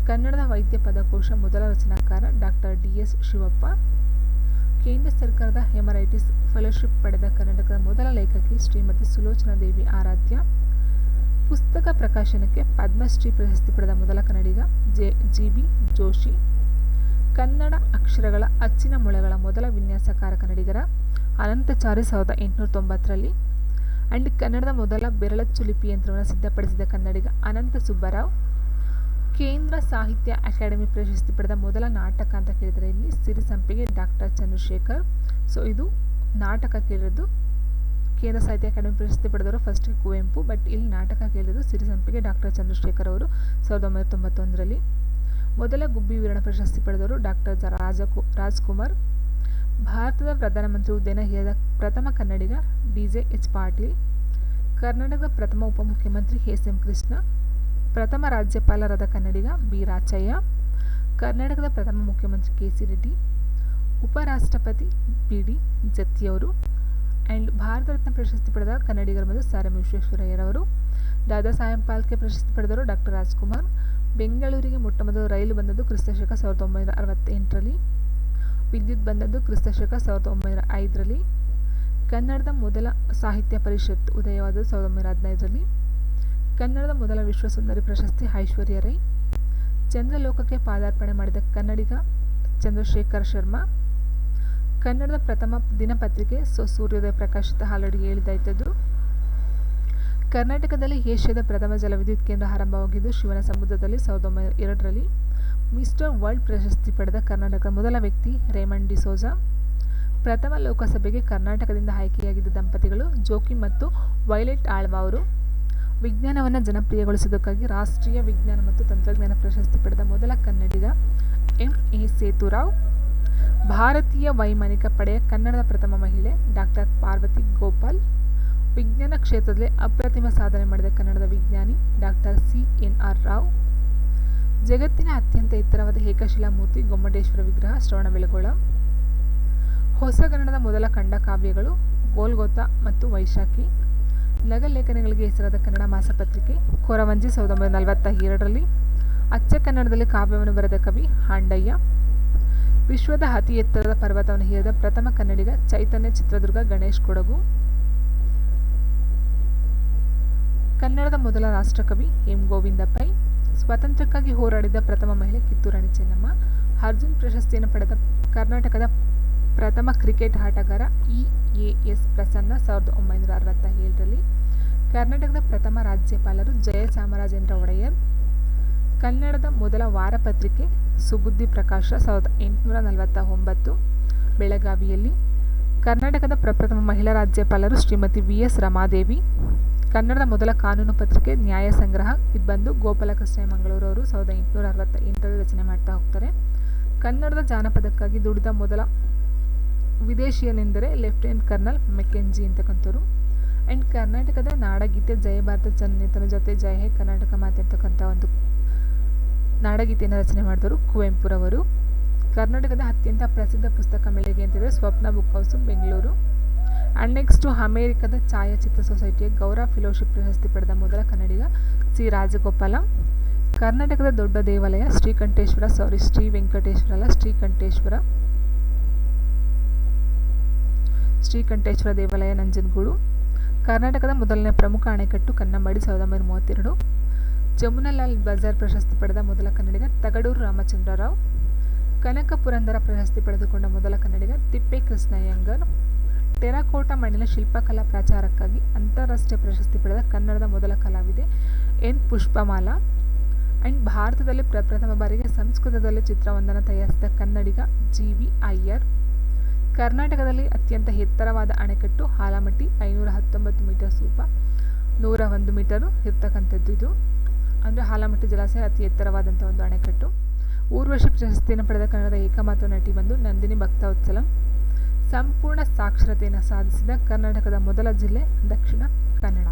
S1: ಕನ್ನಡದ ವೈದ್ಯ ಪದಕೋಶ ಮೊದಲ ರಚನಾಕಾರ ಡಾಕ್ಟರ್ ಡಿ ಎಸ್ ಶಿವಪ್ಪ, ಕೇಂದ್ರ ಸರ್ಕಾರದ ಹೆಮರೈಟಿಸ್ ಫೆಲೋಶಿಪ್ ಪಡೆದ ಕರ್ನಾಟಕದ ಮೊದಲ ಲೇಖಕಿ ಶ್ರೀಮತಿ ಸುಲೋಚನಾ ದೇವಿ ಆರಾಧ್ಯ, ಪುಸ್ತಕ ಪ್ರಕಾಶನಕ್ಕೆ ಪದ್ಮಶ್ರೀ ಪ್ರಶಸ್ತಿ ಪಡೆದ ಮೊದಲ Kannadiga J G B Joshi, Kannada ಅಕ್ಷರಗಳ ಅಚ್ಚಿನ ಮೊಳೆಗಳ ಮೊದಲ ವಿನ್ಯಾಸಕಾರ ಕನ್ನಡಿಗರ ಅನಂತಚಾರಿ ಸಾವಿರದ ಎಂಟುನೂರ ತೊಂಬತ್ತರಲ್ಲಿ ಆ್ಯಂಡ್ ಕನ್ನಡದ ಮೊದಲ ಬೆರಳಚ್ಚು ಲಿಪಿ ಯಂತ್ರವನ್ನು ಸಿದ್ಧಪಡಿಸಿದ ಕನ್ನಡಿಗ ಅನಂತ ಸುಬ್ಬರಾವ್, ಕೇಂದ್ರ ಸಾಹಿತ್ಯ ಅಕಾಡೆಮಿ ಪ್ರಶಸ್ತಿ ಪಡೆದ ಮೊದಲ ನಾಟಕ ಅಂತ ಕೇಳಿದರೆ ಇಲ್ಲಿ ಸಿರಿಸಂಪಿಗೆ ಡಾಕ್ಟರ್ ಚಂದ್ರಶೇಖರ್. ಸೊ ಇದು ನಾಟಕ ಕೇಳಿರೋದು. ಕೇಂದ್ರ ಸಾಹಿತ್ಯ ಅಕಾಡೆಮಿ ಪ್ರಶಸ್ತಿ ಪಡೆದವರು ಫಸ್ಟ್ ಕುವೆಂಪು ಬಟ್ ಇಲ್ಲಿ ನಾಟಕ ಕೇಳಿರೋದು ಸಿರಿಸಂಪಿಗೆ ಡಾಕ್ಟರ್ ಚಂದ್ರಶೇಖರ್ ಅವರು ಸಾವಿರದ ಒಂಬೈನೂರ ತೊಂಬತ್ತೊಂದರಲ್ಲಿ ಮೊದಲ ಗುಬ್ಬಿ ವೀರಣ ಪ್ರಶಸ್ತಿ ಪಡೆದವರು ಡಾಕ್ಟರ್ ರಾಜಕು, ರಾಜ್ಕುಮಾರ್. ಭಾರತದ ಪ್ರಧಾನಮಂತ್ರಿ ಹುದ್ದೆಯನ್ನು ಪ್ರಥಮ Kannadiga D J H. Patil, ಕರ್ನಾಟಕದ ಪ್ರಥಮ ಉಪಮುಖ್ಯಮಂತ್ರಿ ಎಸ್ ಎಂ ಕೃಷ್ಣ, ಪ್ರಥಮ ರಾಜ್ಯಪಾಲರಾದ ಕನ್ನಡಿಗ ಬಿ ರಾಚಯ್ಯ ಕರ್ನಾಟಕದ ಪ್ರಥಮ ಮುಖ್ಯಮಂತ್ರಿ ಕೆ ಸಿ ರೆಡ್ಡಿ, ಉಪರಾಷ್ಟ್ರಪತಿ ಬಿ ಡಿ ಜತ್ತಿಯವರು ಆ್ಯಂಡ್ ಭಾರತ ರತ್ನ ಪ್ರಶಸ್ತಿ ಪಡೆದ ಕನ್ನಡಿಗರ ಬಂದು ಸರ್ ಎಂ ವಿಶ್ವೇಶ್ವರಯ್ಯರವರು, ದಾದಾ ಸಾಹೇಬ್ ಪಾಲ್ಕೆ ಪ್ರಶಸ್ತಿ ಪಡೆದವರು ಡಾಕ್ಟರ್ ರಾಜ್ಕುಮಾರ್, ಬೆಂಗಳೂರಿಗೆ ಮೊಟ್ಟ ಮೊದಲು ರೈಲು ಬಂದದ್ದು ಕ್ರಿಸ್ತಶಕ ಸಾವಿರದ ಒಂಬೈನೂರ ಅರವತ್ತೆಂಟರಲ್ಲಿ. ವಿದ್ಯುತ್ ಬಂದದ್ದು ಕ್ರಿಸ್ತಶಕ ಸಾವಿರದ ಒಂಬೈನೂರ ಐದರಲ್ಲಿ. ಕನ್ನಡದ ಮೊದಲ ಸಾಹಿತ್ಯ ಪರಿಷತ್ ಉದಯವಾದ ಸಾವಿರದ ಒಂಬೈನೂರ ಹದಿನೈದರಲ್ಲಿ. ಕನ್ನಡದ ಮೊದಲ ವಿಶ್ವಸುಂದರಿ ಪ್ರಶಸ್ತಿ ಐಶ್ವರ್ಯ ರೈ ಚಂದ್ರಲೋಕಕ್ಕೆ ಪಾದಾರ್ಪಣೆ ಮಾಡಿದ ಕನ್ನಡಿಗ ಚಂದ್ರಶೇಖರ್ ಶರ್ಮಾ. ಕನ್ನಡದ ಪ್ರಥಮ ದಿನಪತ್ರಿಕೆ ಸೊ ಸೂರ್ಯೋದಯ ಪ್ರಕಾಶಿತ ಹಾಲಡಿ ಹೇಳಿದಾಯ್ತದ್ದು. ಕರ್ನಾಟಕದಲ್ಲಿ ಏಷ್ಯಾದ ಪ್ರಥಮ ಜಲವಿದ್ಯುತ್ ಕೇಂದ್ರ ಆರಂಭವಾಗಿದ್ದು, ಶಿವನ ಸಮುದ್ರದಲ್ಲಿ ಸಾವಿರದ ಒಂಬೈನೂರ ಎರಡರಲ್ಲಿ ಮಿಸ್ಟರ್ ವರ್ಲ್ಡ್ ಪ್ರಶಸ್ತಿ ಪಡೆದ ಕರ್ನಾಟಕದ ಮೊದಲ ವ್ಯಕ್ತಿ ರೇಮಂಡ್ ಡಿಸೋಜಾ ಪ್ರಥಮ ಲೋಕಸಭೆಗೆ ಕರ್ನಾಟಕದಿಂದ ಆಯ್ಕೆಯಾಗಿದ್ದ ದಂಪತಿಗಳು ಜೋಕಿ ಮತ್ತು ವೈಲೆಟ್ ಆಳ್ವ ಅವರು. ವಿಜ್ಞಾನವನ್ನು ಜನಪ್ರಿಯಗೊಳಿಸುವುದಕ್ಕಾಗಿ ರಾಷ್ಟ್ರೀಯ ವಿಜ್ಞಾನ ಮತ್ತು ತಂತ್ರಜ್ಞಾನ ಪ್ರಶಸ್ತಿ ಪಡೆದ ಮೊದಲ ಕನ್ನಡಿಗ ಎಂ. ಎ. ಸೇತುರಾವ್. ಭಾರತೀಯ ವೈಮಾನಿಕ ಪಡೆಯ ಕನ್ನಡದ ಪ್ರಥಮ ಮಹಿಳೆ ಡಾಕ್ಟರ್ ಪಾರ್ವತಿ ಗೋಪಾಲ್. ವಿಜ್ಞಾನ ಕ್ಷೇತ್ರದಲ್ಲಿ ಅಪ್ರತಿಮ ಸಾಧನೆ ಮಾಡಿದ ಕನ್ನಡದ ವಿಜ್ಞಾನಿ doctor C N R Rao. ಜಗತ್ತಿನ ಅತ್ಯಂತ ಎತ್ತರವಾದ ಏಕಶಿಲಾ ಮೂರ್ತಿ ಗೊಮ್ಮಟೇಶ್ವರ ವಿಗ್ರಹ ಶ್ರವಣಬೆಳಗೊಳ ಹೊಸ ಕನ್ನಡದ ಮೊದಲ ಖಂಡ ಕಾವ್ಯಗಳು ಗೋಲ್ಗೊತ್ತ ಮತ್ತು ವೈಶಾಖಿ. ನಗಲೇಖನಗಳಿಗೆ ಹೆಸರಾದ ಕನ್ನಡ ಮಾಸಪತ್ರಿಕೆ, ಕೊರವಂಜಿ ಸಾವಿರದ ಒಂಬೈನೂರ ನಲವತ್ತ ಎರಡರಲ್ಲಿ. ಅಚ್ಚ ಕನ್ನಡದಲ್ಲಿ ಕಾವ್ಯವನ್ನು ಬರೆದ ಕವಿ ಹಾಂಡಯ್ಯ. ವಿಶ್ವದ ಅತಿ ಎತ್ತರದ ಪರ್ವತವನ್ನು ಹೇರಿದ ಪ್ರಥಮ ಕನ್ನಡಿಗ ಚೈತನ್ಯ ಚಿತ್ರದುರ್ಗ ಗಣೇಶ್ ಕೊಡಗು. ಕನ್ನಡದ ಮೊದಲ ರಾಷ್ಟ್ರಕವಿ ಎಂ ಗೋವಿಂದ ಪೈ ಸ್ವಾತಂತ್ರ್ಯಕ್ಕಾಗಿ ಹೋರಾಡಿದ ಪ್ರಥಮ ಮಹಿಳೆ ಕಿತ್ತೂರಾಣಿ ಚೆನ್ನಮ್ಮ. ಅರ್ಜುನ್ ಪ್ರಶಸ್ತಿಯನ್ನು ಪಡೆದ ಕರ್ನಾಟಕದ ಪ್ರಥಮ ಕ್ರಿಕೆಟ್ ಆಟಗಾರ ಇ ಎ ಎಸ್ ಪ್ರಸನ್ನ ಸಾವಿರದ ಒಂಬೈನೂರ ಅರವತ್ತ ಏಳರಲ್ಲಿ ಕರ್ನಾಟಕದ ಪ್ರಥಮ ರಾಜ್ಯಪಾಲರು ಜಯಚಾಮರಾಜೇಂದ್ರ ಒಡೆಯರ್. ಕನ್ನಡದ ಮೊದಲ ವಾರಪತ್ರಿಕೆ ಸುಬುದ್ದಿ ಪ್ರಕಾಶ ಸಾವಿರದ ಎಂಟುನೂರ ನಲವತ್ತ ಒಂಬತ್ತು ಬೆಳಗಾವಿಯಲ್ಲಿ ಕರ್ನಾಟಕದ ಪ್ರಪ್ರಥಮ ಮಹಿಳಾ ರಾಜ್ಯಪಾಲರು ಶ್ರೀಮತಿ ವಿ ಎಸ್ ರಮಾದೇವಿ. ಕನ್ನಡದ ಮೊದಲ ಕಾನೂನು ಪತ್ರಿಕೆ ನ್ಯಾಯ ಸಂಗ್ರಹ. ಇದು ಬಂದು ಗೋಪಾಲಕೃಷ್ಣ ಮಂಗಳೂರು ಅವರು ಸಾವಿರದ ಎಂಟುನೂರ ಅರವತ್ತ ಎಂಟರಲ್ಲಿ ರಚನೆ ಮಾಡ್ತಾ ಹೋಗ್ತಾರೆ. ಕನ್ನಡದ ಜಾನಪದಕ್ಕಾಗಿ ದುಡಿದ ಮೊದಲ ವಿದೇಶಿಯನೆಂದರೆ ಲೆಫ್ಟಿನೆಂಟ್ ಕರ್ನಲ್ ಮೆಕೆಂಜಿ ಅಂತಕ್ಕಂಥವ್ರು. ಆ್ಯಂಡ್ ಕರ್ನಾಟಕದ ನಾಡಗೀತೆ ಜಯ ಭಾರತ ಜನನೇತನ ಜೊತೆ ಜಯ ಹೇ ಕರ್ನಾಟಕ ಮಾತೆ ಅಂತಕ್ಕಂಥ ಒಂದು ನಾಡಗೀತೆಯನ್ನು ರಚನೆ ಮಾಡಿದವರು ಕುವೆಂಪುರವರು. ಕರ್ನಾಟಕದ ಅತ್ಯಂತ ಪ್ರಸಿದ್ಧ ಪುಸ್ತಕ ಮಳಿಗೆ ಅಂತಂದರೆ Sapna book house, Bengaluru. And next ಅಮೇರಿಕದ ಛಾಯಾಚಿತ್ರ ಸೊಸೈಟಿಯ ಗೌರವ ಫೆಲೋಶಿಪ್ ಪ್ರಶಸ್ತಿ ಪಡೆದ ಮೊದಲ ಕನ್ನಡಿಗ ಸಿ ರಾಜಗೋಪಾಲ. ಕರ್ನಾಟಕದ ದೊಡ್ಡ ದೇವಾಲಯ ಶ್ರೀಕಂಠೇಶ್ವರ ಸಾರಿ ಶ್ರೀ ವೆಂಕಟೇಶ್ವರ ಅಲ್ಲ, ಶ್ರೀಕಂಠೇಶ್ವರ. ಶ್ರೀಕಂಠೇಶ್ವರ ದೇವಾಲಯ ನಂಜನಗೂಡು. ಕರ್ನಾಟಕದ ಮೊದಲನೇ ಪ್ರಮುಖ ಅಣೆಕಟ್ಟು ಕನ್ನಂಬಾಡಿ ಸಾವಿರದ ಒಂಬೈನೂರ ಮೂವತ್ತೆರಡು. ಜಮುನಾಲಾಲ್ ಬಜಾರ್ ಪ್ರಶಸ್ತಿ ಪಡೆದ ಮೊದಲ ಕನ್ನಡಿಗ ತಗಡೂರು ರಾಮಚಂದ್ರರಾವ್. ಕನಕ ಪುರಂದರ ಪ್ರಶಸ್ತಿ ಪಡೆದುಕೊಂಡ ಮೊದಲ ಕನ್ನಡಿಗ ತಿಪ್ಪೇ ಕೃಷ್ಣಯ್ಯಂಗರ್ ಟೆರಾಕೋಟಾ ಮಣ್ಣಿನ ಶಿಲ್ಪಕಲಾ ಪ್ರಚಾರಕ್ಕಾಗಿ ಅಂತಾರಾಷ್ಟ್ರೀಯ ಪ್ರಶಸ್ತಿ ಪಡೆದ ಕನ್ನಡದ ಮೊದಲ ಕಲಾವಿದೆ ಎನ್. ಪುಷ್ಪಮಾಲಾ. ಆ್ಯಂಡ್ ಭಾರತದಲ್ಲಿ ಪ್ರಪ್ರಥಮ ಬಾರಿಗೆ ಸಂಸ್ಕೃತದಲ್ಲಿ ಚಿತ್ರವೊಂದನ್ನು ತಯಾರಿಸಿದ ಕನ್ನಡಿಗ ಜಿ ವಿ ಅಯ್ಯರ್. ಕರ್ನಾಟಕದಲ್ಲಿ ಅತ್ಯಂತ ಎತ್ತರವಾದ ಅಣೆಕಟ್ಟು ಹಾಲಮಟ್ಟಿ, ಐನೂರ ಹತ್ತೊಂಬತ್ತು ಮೀಟರ್ ಸೂಪ, ನೂರ ಒಂದು ಮೀಟರು ಇರ್ತಕ್ಕಂಥದ್ದು ಇದು. ಅಂದರೆ ಹಾಲಮಟ್ಟಿ ಜಲಾಶಯ ಅತಿ ಎತ್ತರವಾದಂಥ ಒಂದು ಅಣೆಕಟ್ಟು. ಊರ್ವಶಿ ಪ್ರಶಸ್ತಿಯನ್ನು ಪಡೆದ ಕನ್ನಡದ ಏಕಮಾತ್ರ ನಟಿ ಬಂದು ನಂದಿನಿ ಭಕ್ತ ಭಕ್ತವತ್ಸಲಂ. ಸಂಪೂರ್ಣ ಸಾಕ್ಷರತೆಯನ್ನು ಸಾಧಿಸಿದ ಕರ್ನಾಟಕದ ಮೊದಲ ಜಿಲ್ಲೆ ದಕ್ಷಿಣ ಕನ್ನಡ.